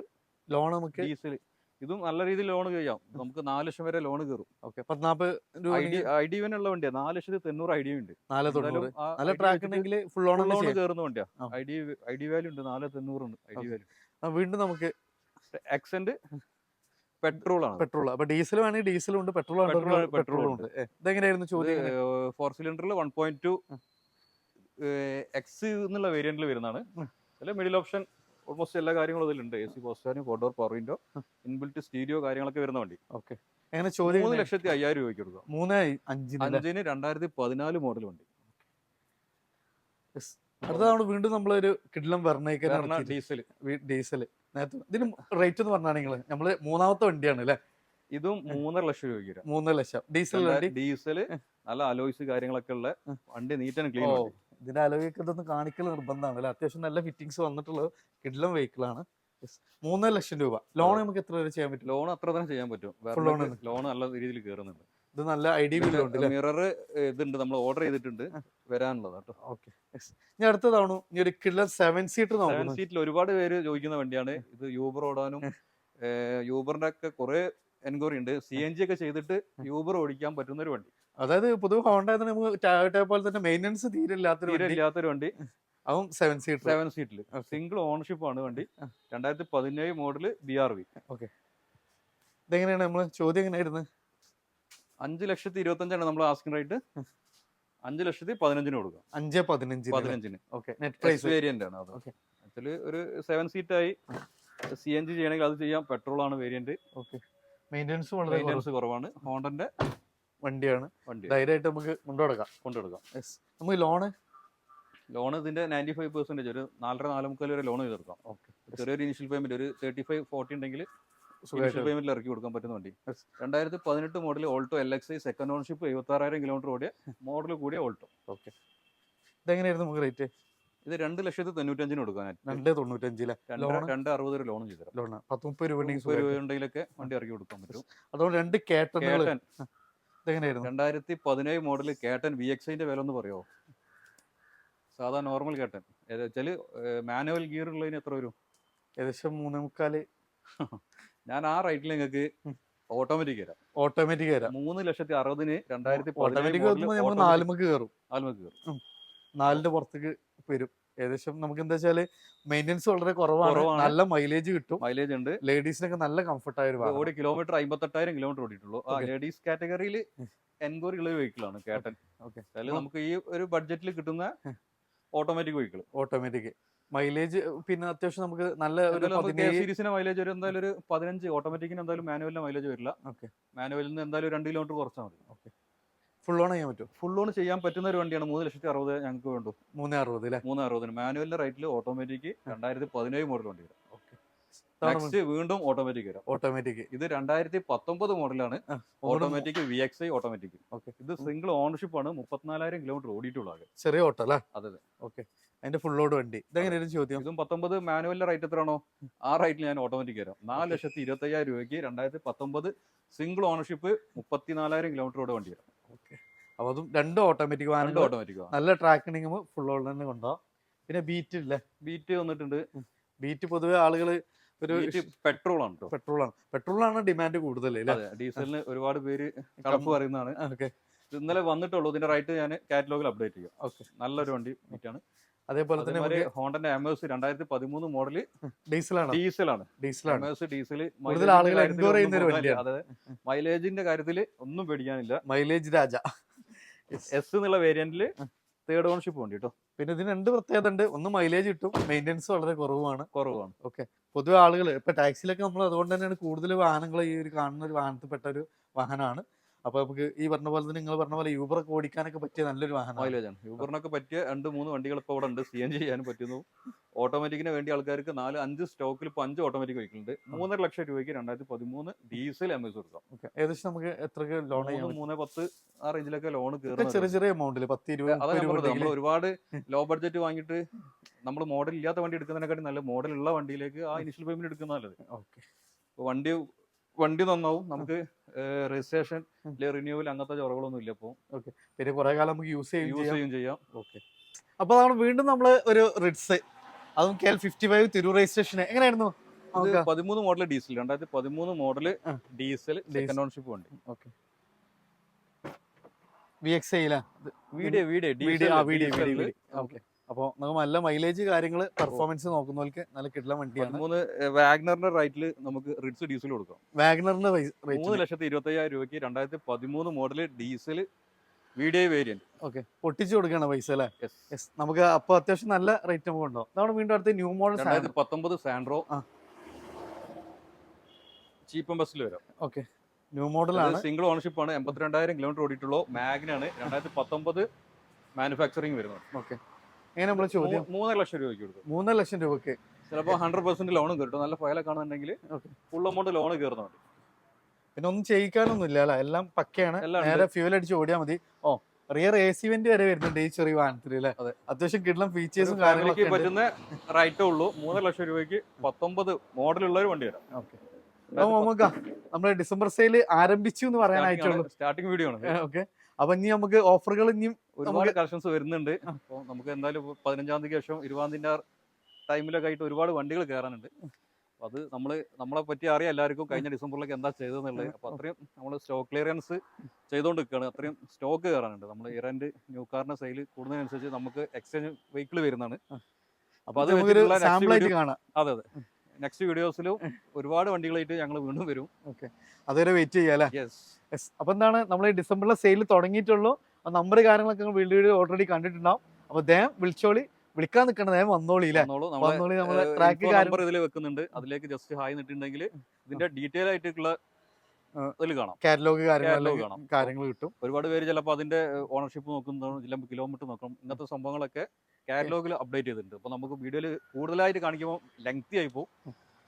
ലോൺ നമുക്ക് ഡീസൽ ഇതും നല്ല രീതിയിൽ ലോൺ കഴിയാം നമുക്ക് നാല് ലക്ഷം വരെ ലോൺ കയറും. ഓക്കെ പതിനാല് രൂപ ഐ ഡി ഉള്ള വണ്ടിയാണ് നാല് ലക്ഷത്തി തൊണ്ണൂറ് ഐ ഡി ഉണ്ട്. നാല് നല്ല ട്രാക്ക് ഉണ്ടെങ്കിൽ ഫുൾ ലോൺ ലോൺ കയറുന്ന വണ്ടിയാ. I D I D value ഉണ്ട്. നാല് തൊണ്ണൂറുണ്ട് ഐ ഡി വാല്യൂ വീണ്ടും നമുക്ക് എക്സെന്റ് പെട്രോൾ ആണ്. പെട്രോൾ അപ്പൊ ഡീസൽ വേണമെങ്കിൽ ഡീസലും ഉണ്ട് പെട്രോൾ ആണ്, പെട്രോളും ഉണ്ട്. ഇതെങ്ങനെയായിരുന്നു ചോദ്യം ഫോർ സിലിണ്ടറിൽ വൺ പോയിന്റ് ടു എക്സ് എന്നുള്ള വേരിയന്റിൽ വരുന്നതാണ്. അല്ലെ മിഡിൽ ഓപ്ഷൻ ഓൾമോസ്റ്റ് എല്ലാ കാര്യങ്ങളും അതിലുണ്ട്. A C പോസ്റ്റാനും four door power window inbuilt stereo കാര്യങ്ങളൊക്കെ വരുന്ന വണ്ടി. ഓക്കെ. എങ്ങനെ ചോദ്യം മൂന്ന് ലക്ഷത്തി അയ്യായിരം രൂപയ്ക്ക് കൊടുക്കാം മൂന്ന് അഞ്ചിന്? അഞ്ചിന് രണ്ടായിരത്തി പതിനാല് മോഡൽ വണ്ടി. അടുത്ത തവണ വീണ്ടും നമ്മളൊരു കിഡ്ലം വെർണയ്ക്ക് വെർണ ഡീസൽ ഡീസൽ നേരത്തെ ഇതിന് റേറ്റ് എന്ന് പറഞ്ഞാൽ നിങ്ങൾ നമ്മൾ മൂന്നാമത്തെ വണ്ടിയാണ് അല്ലേ? ഇതും മൂന്നര ലക്ഷം രൂപയ്ക്ക് മൂന്നര ലക്ഷം. ഡീസൽ ഡീസൽ നല്ല അലോയ്സ് കാര്യങ്ങളൊക്കെ ഉള്ള വണ്ടി നീറ്റ് ആൻഡ് ക്ലീൻ ഇതിന്റെ അലോയൊക്കെ ഇതൊന്ന് കാണിക്കൽ നിർബന്ധമാണ്. അല്ലെ? അത്യാവശ്യം നല്ല ഫിറ്റിങ്സ് വന്നിട്ടുള്ള കിഡ്ലം വെഹിക്കിൾ ആണ്. Yes. മൂന്നര ലക്ഷം രൂപ. ലോൺ നമുക്ക് എത്ര വരെ ചെയ്യാൻ പറ്റും? ലോൺ അത്ര തന്നെ ചെയ്യാൻ പറ്റും. ലോൺ നല്ല രീതിയിൽ കയറുന്നുണ്ട് ഇത് നല്ല ഐഡിയ മിറർ ഇതുണ്ട്. നമ്മൾ ഓർഡർ ചെയ്തിട്ടുണ്ട്. വരാനുള്ളത് കേട്ടോ ഓക്കെ ഇനി അടുത്ത തവണ ഇനി ഒരു കിഡ്ലം സെവൻ സീറ്റർ സെവൻ സീറ്റിൽ ഒരുപാട് പേര് ചോദിക്കുന്ന വണ്ടിയാണ്. ഇത് യൂബർ ഓടാനും യൂബറിന്റെ ഒക്കെ കുറെ എൻക്വയറി ഉണ്ട്. സി എൻ ജി ഒക്കെ ചെയ്തിട്ട് യൂബർ ഓടിക്കാൻ പറ്റുന്ന ഒരു വണ്ടി. അതായത് പൊതുവെ ഹോണ്ട നമുക്ക് ടാറ്റ പോലെ തന്നെ മെയിന്റനൻസ് തീരെ ഇല്ലാത്തൊരു വണ്ടി. അതും സെവൻ സീറ്റർ സെവൻ സീറ്റിൽ സിംഗിൾ ഓണർഷിപ്പ് ആണ് വണ്ടി. രണ്ടായിരത്തി പതിനേഴ് model B R V okay ഇതെങ്ങനെയാണ് നമ്മൾ ചോദ്യം എങ്ങനെയായിരുന്നു? അഞ്ച് ലക്ഷത്തി ഇരുപത്തഞ്ചാണ് നമ്മൾ ആസ്കിംഗ് റേറ്റ് അഞ്ച് ലക്ഷത്തി പതിനഞ്ചിന് കൊടുക്കാം. അഞ്ച് പതിനഞ്ച് പതിനഞ്ചിന്. ഓക്കെ നെറ്റ് പ്രൈസ് വേരിയന്റ് ആണ് അത്. ഓക്കെ ആക്ച്വലി ഒരു സെവൻ സീറ്റ് ആയി. സി എൻ ജി ചെയ്യണമെങ്കിൽ അത് ചെയ്യാം. പെട്രോൾ ആണ് വേരിയന്റ് ഓക്കെ മെയിന്റെനൻസ് വളരെ കുറവ്. കുറവാണ്. ഹോണ്ടന്റെ വണ്ടിയാണ്. വണ്ടി ധൈര്യമായിട്ട് നമുക്ക് കൊണ്ടുനടക്കാം. Yes. നമുക്ക് ലോണ്? ലോൺ ഇതിന്റെ നയന്റി ഫൈവ് പെർസെന്റേജ് ഒരു നാലര നാല് മുക്കാൽ വരെ ലോൺ ചെയ്തെടുക്കാം. ചെറിയൊരു ഇനിഷ്യൽ പേയ്മെന്റ് ഒരു തേർട്ടി ഫൈവ് ഫോർട്ടി ഉണ്ടെങ്കിൽ ഇനിഷ്യൽ പേയ്മെന്റിൽ ഇറക്കി കൊടുക്കാൻ പറ്റുന്ന വണ്ടി. രണ്ടായിരത്തി പതിനെട്ട് model Alto L X I second ownership എഴുപത്തി ആറായിരം കിലോമീറ്റർ ഓടിയ മോഡൽ കൂടിയ ഓൾട്ടോ ഓക്കെ ഇതെങ്ങനെയായിരുന്നു നമുക്ക് റേറ്റ് ഇത് രണ്ട് ലക്ഷത്തി തൊണ്ണൂറ്റഞ്ചിന് കൊടുക്കാൻ രണ്ട് തൊണ്ണൂറ്റഞ്ചിലെ. രണ്ട് അറുപത് വരെ ലോൺ ചെയ്തു ലോൺ പത്ത് മുപ്പത് രൂപ ഉണ്ടെങ്കിൽ രൂപ ഉണ്ടെങ്കിലൊക്കെ വണ്ടി ഇറക്കി കൊടുക്കാൻ പറ്റും. അതുകൊണ്ട് രണ്ട് ഇതെങ്ങനെയായിരുന്നു രണ്ടായിരത്തി പതിനേഴ് മോഡൽ കേട്ടൻ വി എക്സ് ഐന്റെ വില ഒന്ന് പറയോ? സാധാ നോർമൽ കേട്ടൻ. വെച്ചാൽ മാനുവൽ ഗിയർ ഉള്ളതിന് എത്ര വരും? ഏകദേശം മൂന്നേ മുക്കാൽ [LAUGHS] ഞാൻ ആ റേറ്റിൽ നിങ്ങൾക്ക് ഓട്ടോമാറ്റിക് തരാം. ഓട്ടോമാറ്റിക് തരാം. മൂന്ന് ലക്ഷത്തി അറുപതിന് രണ്ടായിരത്തി ഓട്ടോമാറ്റിക് നാലുമക്ക് കയറും നാലുമക്ക് കയറും നാലിന്റെ പുറത്തേക്ക് വരും. ഏകദേശം നമുക്ക് എന്താ വെച്ചാൽ മെയിന്റെനൻസ് വളരെ കുറവാണ്. നല്ല മൈലേജ് കിട്ടും. മൈലേജ് ഉണ്ട്. ലേഡീസിനൊക്കെ നല്ല കംഫർട്ട് ആയ ഒരു. ഓടി കിലോമീറ്റർ അമ്പത്തെട്ടായിരം കിലോമീറ്റർ ഓടിയിട്ടുള്ളൂ. ലേഡീസ് കാറ്റഗറിയിൽ എൻക്വയറി ഉള്ള വെഹിക്കിൾ ആണ് കേട്ടൻ ഓക്കെ നമുക്ക് ഈ ഒരു ബഡ്ജറ്റിൽ കിട്ടുന്ന ഓട്ടോമാറ്റിക് വെഹിക്കിൾ ഓട്ടോമാറ്റിക് മൈലേജ് പിന്നെ അത്യാവശ്യം നമുക്ക് നല്ല ഒരു സീരീസിന് മൈലേജ് ഒരു എന്തായാലും ഒരു പതിനഞ്ച്. ഓട്ടോമാറ്റിക്കിന് എന്തായാലും മാനുവലിന് മൈലേജ് വരില്ല. ഓക്കെ മാനുവലിൽ നിന്ന് എന്തായാലും രണ്ട് കിലോമീറ്റർ കുറച്ചാൽ മതി. ഫുൾ ഓൺ ചെയ്യാൻ പറ്റും ഫുൾ ഓൺ ചെയ്യാൻ പറ്റുന്ന ഒരു വണ്ടിയാണ് മൂന്ന് ലക്ഷത്തി അറുപത് ഞങ്ങൾക്ക് വേണ്ടു. മൂന്ന് അറുപത് അല്ലേ മൂന്ന് അറുപതിന്. മാനുവലിന്റെ റേറ്റിൽ ഓട്ടോമാറ്റിക് രണ്ടായിരത്തി പതിനേഴ് മോഡൽ വണ്ടി വരും. നെക്സ്റ്റ് വീണ്ടും. ഓട്ടോമാറ്റിക് വരാം. ഓട്ടോമാറ്റിക് ഇത് രണ്ടായിരത്തി പത്തൊമ്പത് മോഡലാണ് automatic V X I automatic okay ഇത് സിംഗിൾ ഓണർഷിപ്പ് ആണ്. മുപ്പത്തിനാലായിരം കിലോമീറ്റർ ഓടിയിട്ടുള്ളത് ചെറിയ ഓട്ടോ അല്ലേ? അതെ അതെ. ഓക്കെ അതിന്റെ ഫുൾ ലോഡ് വണ്ടി. ഇതെങ്ങനെയായിരുന്നു ചോദ്യം? ഇതും പത്തൊമ്പത് മാനുവലിന്റെ റേറ്റ് എത്രയാണോ? ആ റേറ്റിൽ ഞാൻ ഓട്ടോമാറ്റിക് വരാം നാല് ലക്ഷത്തി ഇരുപത്തി അയ്യായിരം രൂപയ്ക്ക് രണ്ടായിരത്തി പത്തൊമ്പത് സിംഗിൾ ഓണർഷിപ്പ് മുപ്പത്തിനാലായിരം കിലോമീറ്റർ ഓടെ വണ്ടി വരാം അപ്പൊ അതും രണ്ട് ഓട്ടോമാറ്റിക് വാഹനം. ഓട്ടോമാറ്റിക് നല്ല ട്രാക്കിനിങ് ഫുൾ ലോഡ് തന്നെ കൊണ്ടുപോകാം പിന്നെ ബീറ്റ് ഇല്ലേ? ബീറ്റ് വന്നിട്ടുണ്ട്. ബീറ്റ് പൊതുവെ ആളുകൾ ഒരു പെട്രോൾ ആണ് പെട്രോൾ ആണ്. പെട്രോൾ ആണ് ഡിമാൻഡ് കൂടുതൽ ഡീസലിന് ഒരുപാട് പേര് കടപ്പ് പറയുന്നതാണ്. ഓക്കെ. ഇന്നലെ വന്നിട്ടുള്ളൂ. ഇതിന്റെ റൈറ്റ് ഞാൻ കാറ്റലോഗിൽ അപ്ഡേറ്റ് ചെയ്യാം. ഓക്കെ. നല്ലൊരു വണ്ടി ബീറ്റാണ് അതേപോലെ തന്നെ ഒരു ഹോണ്ടന്റെ എമേഴ്സ് രണ്ടായിരത്തി പതിമൂന്ന് മോഡൽ ഡീസലാണ് ഡീസലാണ് ഡീസലാണ് എമേഴ്സ് ഡീസൽ മൈലേജിന്റെ കാര്യത്തിൽ ഒന്നും പേടിക്കാനില്ല. മൈലേജ് രാജ. എസ് എന്നുള്ള വേരിയന്റിൽ തേർഡ് ഓണർഷിപ്പ് ഉണ്ട് കേട്ടോ പിന്നെ ഇതിന് രണ്ട് പ്രത്യേകത ഉണ്ട്? ഒന്ന് മൈലേജ് കിട്ടും. മെയിന്റെനൻസ് വളരെ കുറവാണ് കുറവാണ്. ഓക്കെ പൊതുവെ ആളുകൾ ഇപ്പൊ ടാക്സിയിലൊക്കെ നമ്മൾ അതുകൊണ്ട് തന്നെയാണ് കൂടുതൽ വാഹനങ്ങൾ ഈ ഒരു കാണുന്ന ഒരു വാഹനത്തിൽപ്പെട്ട ഒരു വാഹനമാണ്. അപ്പൊ നമുക്ക് ഈ പറഞ്ഞ പോലെ തന്നെ നിങ്ങൾ പറഞ്ഞ പോലെ യൂബറൊക്കെ ഓടിക്കാനൊക്കെ പറ്റിയ നല്ലൊരു വാഹനം മൈലേജാണ് യൂബറിനൊക്കെ പറ്റിയ രണ്ട് മൂന്ന് വണ്ടികൾ ഇപ്പോൾ ഇവിടെ ഉണ്ട് സി എൻ ജി ചെയ്യാനും പറ്റുന്നു. ഓട്ടോമാറ്റിക്കിന് വേണ്ടി ആൾക്കാർക്ക് നാല് അഞ്ച് സ്റ്റോക്കിൽ ഇപ്പോൾ അഞ്ച് ഓട്ടോമാറ്റിക് വെഹിക്കിൾ ഉണ്ട്. മൂന്നര ലക്ഷം രൂപയ്ക്ക് രണ്ടായിരത്തി പതിമൂന്ന് ഡീസൽ എമേഴ്സ് കൊടുക്കാം ഓക്കെ ഏകദേശം നമുക്ക് എത്ര ലോൺ മൂന്ന് പത്ത് ആ റേഞ്ചിലൊക്കെ ലോൺ ചെറിയ ചെറിയ എമൗണ്ടിൽ പത്ത് ഇരുപത് നമ്മൾ ഒരുപാട് ലോ ബഡ്ജറ്റ് വാങ്ങിയിട്ട് നമ്മൾ മോഡൽ ഇല്ലാത്ത വണ്ടി എടുക്കുന്നതിനെക്കാട്ടി നല്ല മോഡൽ ഉള്ള വണ്ടിയിലേക്ക് ആ ഇനിഷ്യൽ പേയ്മെന്റ് എടുക്കുന്ന നല്ലത്. ഓക്കെ വണ്ടി വണ്ടി നന്നാവും. നമുക്ക് രജിസ്ട്രേഷൻ റിന്യൂവൽ അങ്ങനത്തെ ചൊറകളൊന്നും ഇല്ല ഇപ്പോൾ പിന്നെ കുറെ കാലം നമുക്ക് യൂസ് ചെയ്യും യൂസ് ചെയ്യാം. ചെയ്യും. ഓക്കെ. അപ്പൊ നമ്മൾ വീണ്ടും നമ്മൾ ഒരു റിഡ്സ് അതും K L fifty five Tirur registration എങ്ങനെയായിരുന്നു? ഇത് പതിമൂന്ന് മോഡൽ ഡീസൽ രണ്ടായിരത്തി പതിമൂന്ന് മോഡൽ ഡീസൽ സെക്കൻഡ് ഓൺഷിപ്പ് വണ്ടി. ഓക്കെ. വി എക്സ് ഐല video video video video okay. അപ്പോൾ നമുക്ക് നല്ല മൈലേജ് കാര്യങ്ങൾ പെർഫോമൻസ് നോക്കുന്നവർക്ക് നല്ല കിട്ടുന്ന വണ്ടിയാണ്. മൂന്ന് വാഗ്നറിന്റെ റൈറ്റിൽ നമുക്ക് റിഡ്സ് ഡീസൽ കൊടുക്കാം. വാഗ്നറിന്റെ മൂന്ന് ലക്ഷത്തി ഇരുപത്തി അയ്യായിരം രൂപയ്ക്ക് രണ്ടായിരത്തി പതിമൂന്ന് model diesel video variant okay. പൊട്ടിച്ചു കൊടുക്കണം പൈസ അല്ലേ? നമുക്ക് അപ്പോൾ അത്യാവശ്യം നല്ല റേറ്റ് നമുക്ക് ഉണ്ടോ നമ്മുടെ വീണ്ടും അടുത്ത ന്യൂ മോഡൽ രണ്ടായിരത്തി പത്തൊമ്പത് സാൻഡ്രോ ആ. ചീപ്പൻ ബസ്സിൽ വരാം. ഓക്കെ. ന്യൂ മോഡൽ ആണ്. സിംഗിൾ ഓണർഷിപ്പ് ആണ്. എൺപത്തിരണ്ടായിരം കിലോമീറ്റർ ഓടിയിട്ടുള്ളൂ. മാഗ്നാണ് രണ്ടായിരത്തി പത്തൊമ്പത് മാനുഫാക്ചറിങ് വരുന്നത്. ഓക്കെ. എങ്ങനെ നമ്മൾ ചോദ്യം? മൂന്നര ലക്ഷം രൂപയ്ക്ക് കൊടുക്കും മൂന്നര ലക്ഷം രൂപയ്ക്ക്. ചിലപ്പോൾ ഹൺഡ്രഡ് പെർസെന്റ് ലോണും കിട്ടും. നല്ല ഫയലൊക്കെ ആണെന്നുണ്ടെങ്കിൽ. ഫുൾ എമൗണ്ട് ലോൺ കയറുന്നുണ്ട് പിന്നെ ഒന്നും ചെയ്യിക്കാനൊന്നും ഇല്ല അല്ല? എല്ലാം പക്കയാണ്. നേരെ ഫ്യൂൽ അടിച്ച് ഓടിയാൽ മതി. ഓ റിയർ എ സി വെന്റ് വരെ വരുന്നുണ്ട് ഈ ചെറിയ വാഹനത്തിൽ അല്ലെ? അതെ. അത്യാവശ്യം കിട്ടുന്ന ഫീച്ചേഴ്സും കാര്യങ്ങളൊക്കെ പറ്റുന്ന റൈറ്റേ ഉള്ളൂ. മൂന്നര ലക്ഷം രൂപയ്ക്ക് പത്തൊമ്പത് മോഡലുള്ള ഒരു വണ്ടി വരാം ഓക്കെ. നമ്മുടെ ഡിസംബർ സെയിൽ ആരംഭിച്ചു എന്ന് പറയാനായിട്ടുള്ളൂ സ്റ്റാർട്ടിംഗ് വീഡിയോ ആണ്. ഓക്കെ. അപ്പൊ ഇനി നമുക്ക് ഓഫറുകൾ ഇനിയും ഒരുപാട് കളക്ഷൻസ് വരുന്നുണ്ട്. അപ്പോൾ നമുക്ക് എന്തായാലും പതിനഞ്ചാം തീയതി ശേഷം ഇരുപതാം തീയതി ടൈമിലൊക്കെ ആയിട്ട് ഒരുപാട് വണ്ടികൾ കയറാനുണ്ട് അത് നമ്മൾ നമ്മളെ പറ്റി അറിയാം എല്ലാവർക്കും കഴിഞ്ഞ ഡിസംബറിലേക്ക് എന്താ ചെയ്തതെന്നുള്ളത്. അപ്പൊ അത്രയും നമ്മൾ സ്റ്റോക്ക് ക്ലിയറൻസ് ചെയ്തുകൊണ്ട് നിൽക്കുകയാണ് അത്രയും സ്റ്റോക്ക് കയറാനുണ്ട് നമ്മൾ ഇറന്റ് ന്യൂ കാറിന്റെ സെയിൽ കൂടുന്നതിനനുസരിച്ച് നമുക്ക് എക്സ്ചേഞ്ച് വെഹിക്കിൾ വരുന്നതാണ്. അപ്പൊ അത് വെച്ചിട്ടുള്ള അതെ അതെ. നെക്സ്റ്റ് വീഡിയോസിലും ഒരുപാട് വണ്ടികളായിട്ട് ഞങ്ങൾ വീണ്ടും വരും. ഓക്കെ അതുവരെ വെയിറ്റ് ചെയ്യാം അല്ലേ? യെസ് യെസ് അപ്പൊ എന്താണ് നമ്മൾ ഈ ഡിസംബറിലെ സെയിൽ തുടങ്ങിയിട്ടുള്ളൂ. നമ്പർ കാര്യങ്ങളൊക്കെ വീണ്ടും വീഡിയോ ഓൾറെഡി കണ്ടിട്ടുണ്ടാവും. അപ്പൊ അദ്ദേഹം വിളിച്ചോളി. വിളിക്കാൻ നിൽക്കണ ദേഹം വന്നോളി നമ്മളെ ട്രാക്ക് നമ്പർ ഇതിൽ വെക്കുന്നുണ്ട്. അതിലേക്ക് ജസ്റ്റ് ഹായ് നിട്ടുണ്ടെങ്കിൽ ഇതിന്റെ ഡീറ്റെയിൽ ആയിട്ടുള്ള. കാണാം. കാറ്റലോഗ് കാര്യങ്ങൾ കിട്ടും. ഒരുപാട് പേര് ചിലപ്പോ അതിന്റെ ഓണർഷിപ്പ് നോക്കുന്നതും ചിലപ്പോൾ കിലോമീറ്റർ നോക്കണം. ഇങ്ങനത്തെ സംഭവങ്ങളൊക്കെ കാറ്റലോഗിൽ അപ്ഡേറ്റ് ചെയ്തിട്ടുണ്ട്. അപ്പോൾ നമുക്ക് വീഡിയോയിൽ കൂടുതലായിട്ട് കാണിക്കുമ്പോൾ ലെങ്തി ആയി പോകും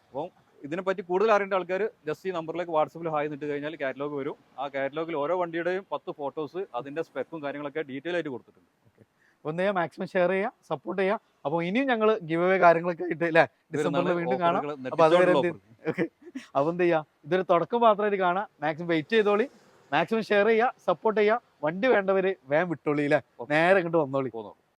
അപ്പം ഇതിനെപ്പറ്റി കൂടുതൽ അറിയേണ്ട ആൾക്കാർ ജസ്റ്റ് ഈ നമ്പറിലേക്ക് വാട്സപ്പിൽ ഹായ് നിട്ട് കഴിഞ്ഞാൽ കാറ്റലോഗ് വരും. ആ കാറ്റലോഗിൽ ഓരോ വണ്ടിയുടെയും പത്ത് ഫോട്ടോസ് അതിന്റെ സ്പെക്കും കാര്യങ്ങളൊക്കെ ഡീറ്റെയിൽ ആയിട്ട് കൊടുത്തിട്ടുണ്ട്. ഒന്ന് ചെയ്യാം? മാക്സിമം ഷെയർ ചെയ്യുക സപ്പോർട്ട് ചെയ്യുക അപ്പോൾ ഇനിയും ഞങ്ങൾ ഗിവ് അവേ കാര്യങ്ങളൊക്കെ ആയിട്ട് അല്ലേ ഡിസംബറിൽ വീണ്ടും കാണാം. അപ്പോൾ അതുവരെ എന്ത് അപ്പോൾ എന്ത് ചെയ്യാം? ഇതൊരു തുടക്കം മാത്രമായിട്ട് കാണാം. മാക്സിമം വെയിറ്റ് ചെയ്തോളി. മാക്സിമം ഷെയർ ചെയ്യുക സപ്പോർട്ട് ചെയ്യുക വണ്ടി വേണ്ടവര് വേഗം വിട്ടോളി അല്ലേ നേരെ ഇങ്ങോട്ട് വന്നോളി.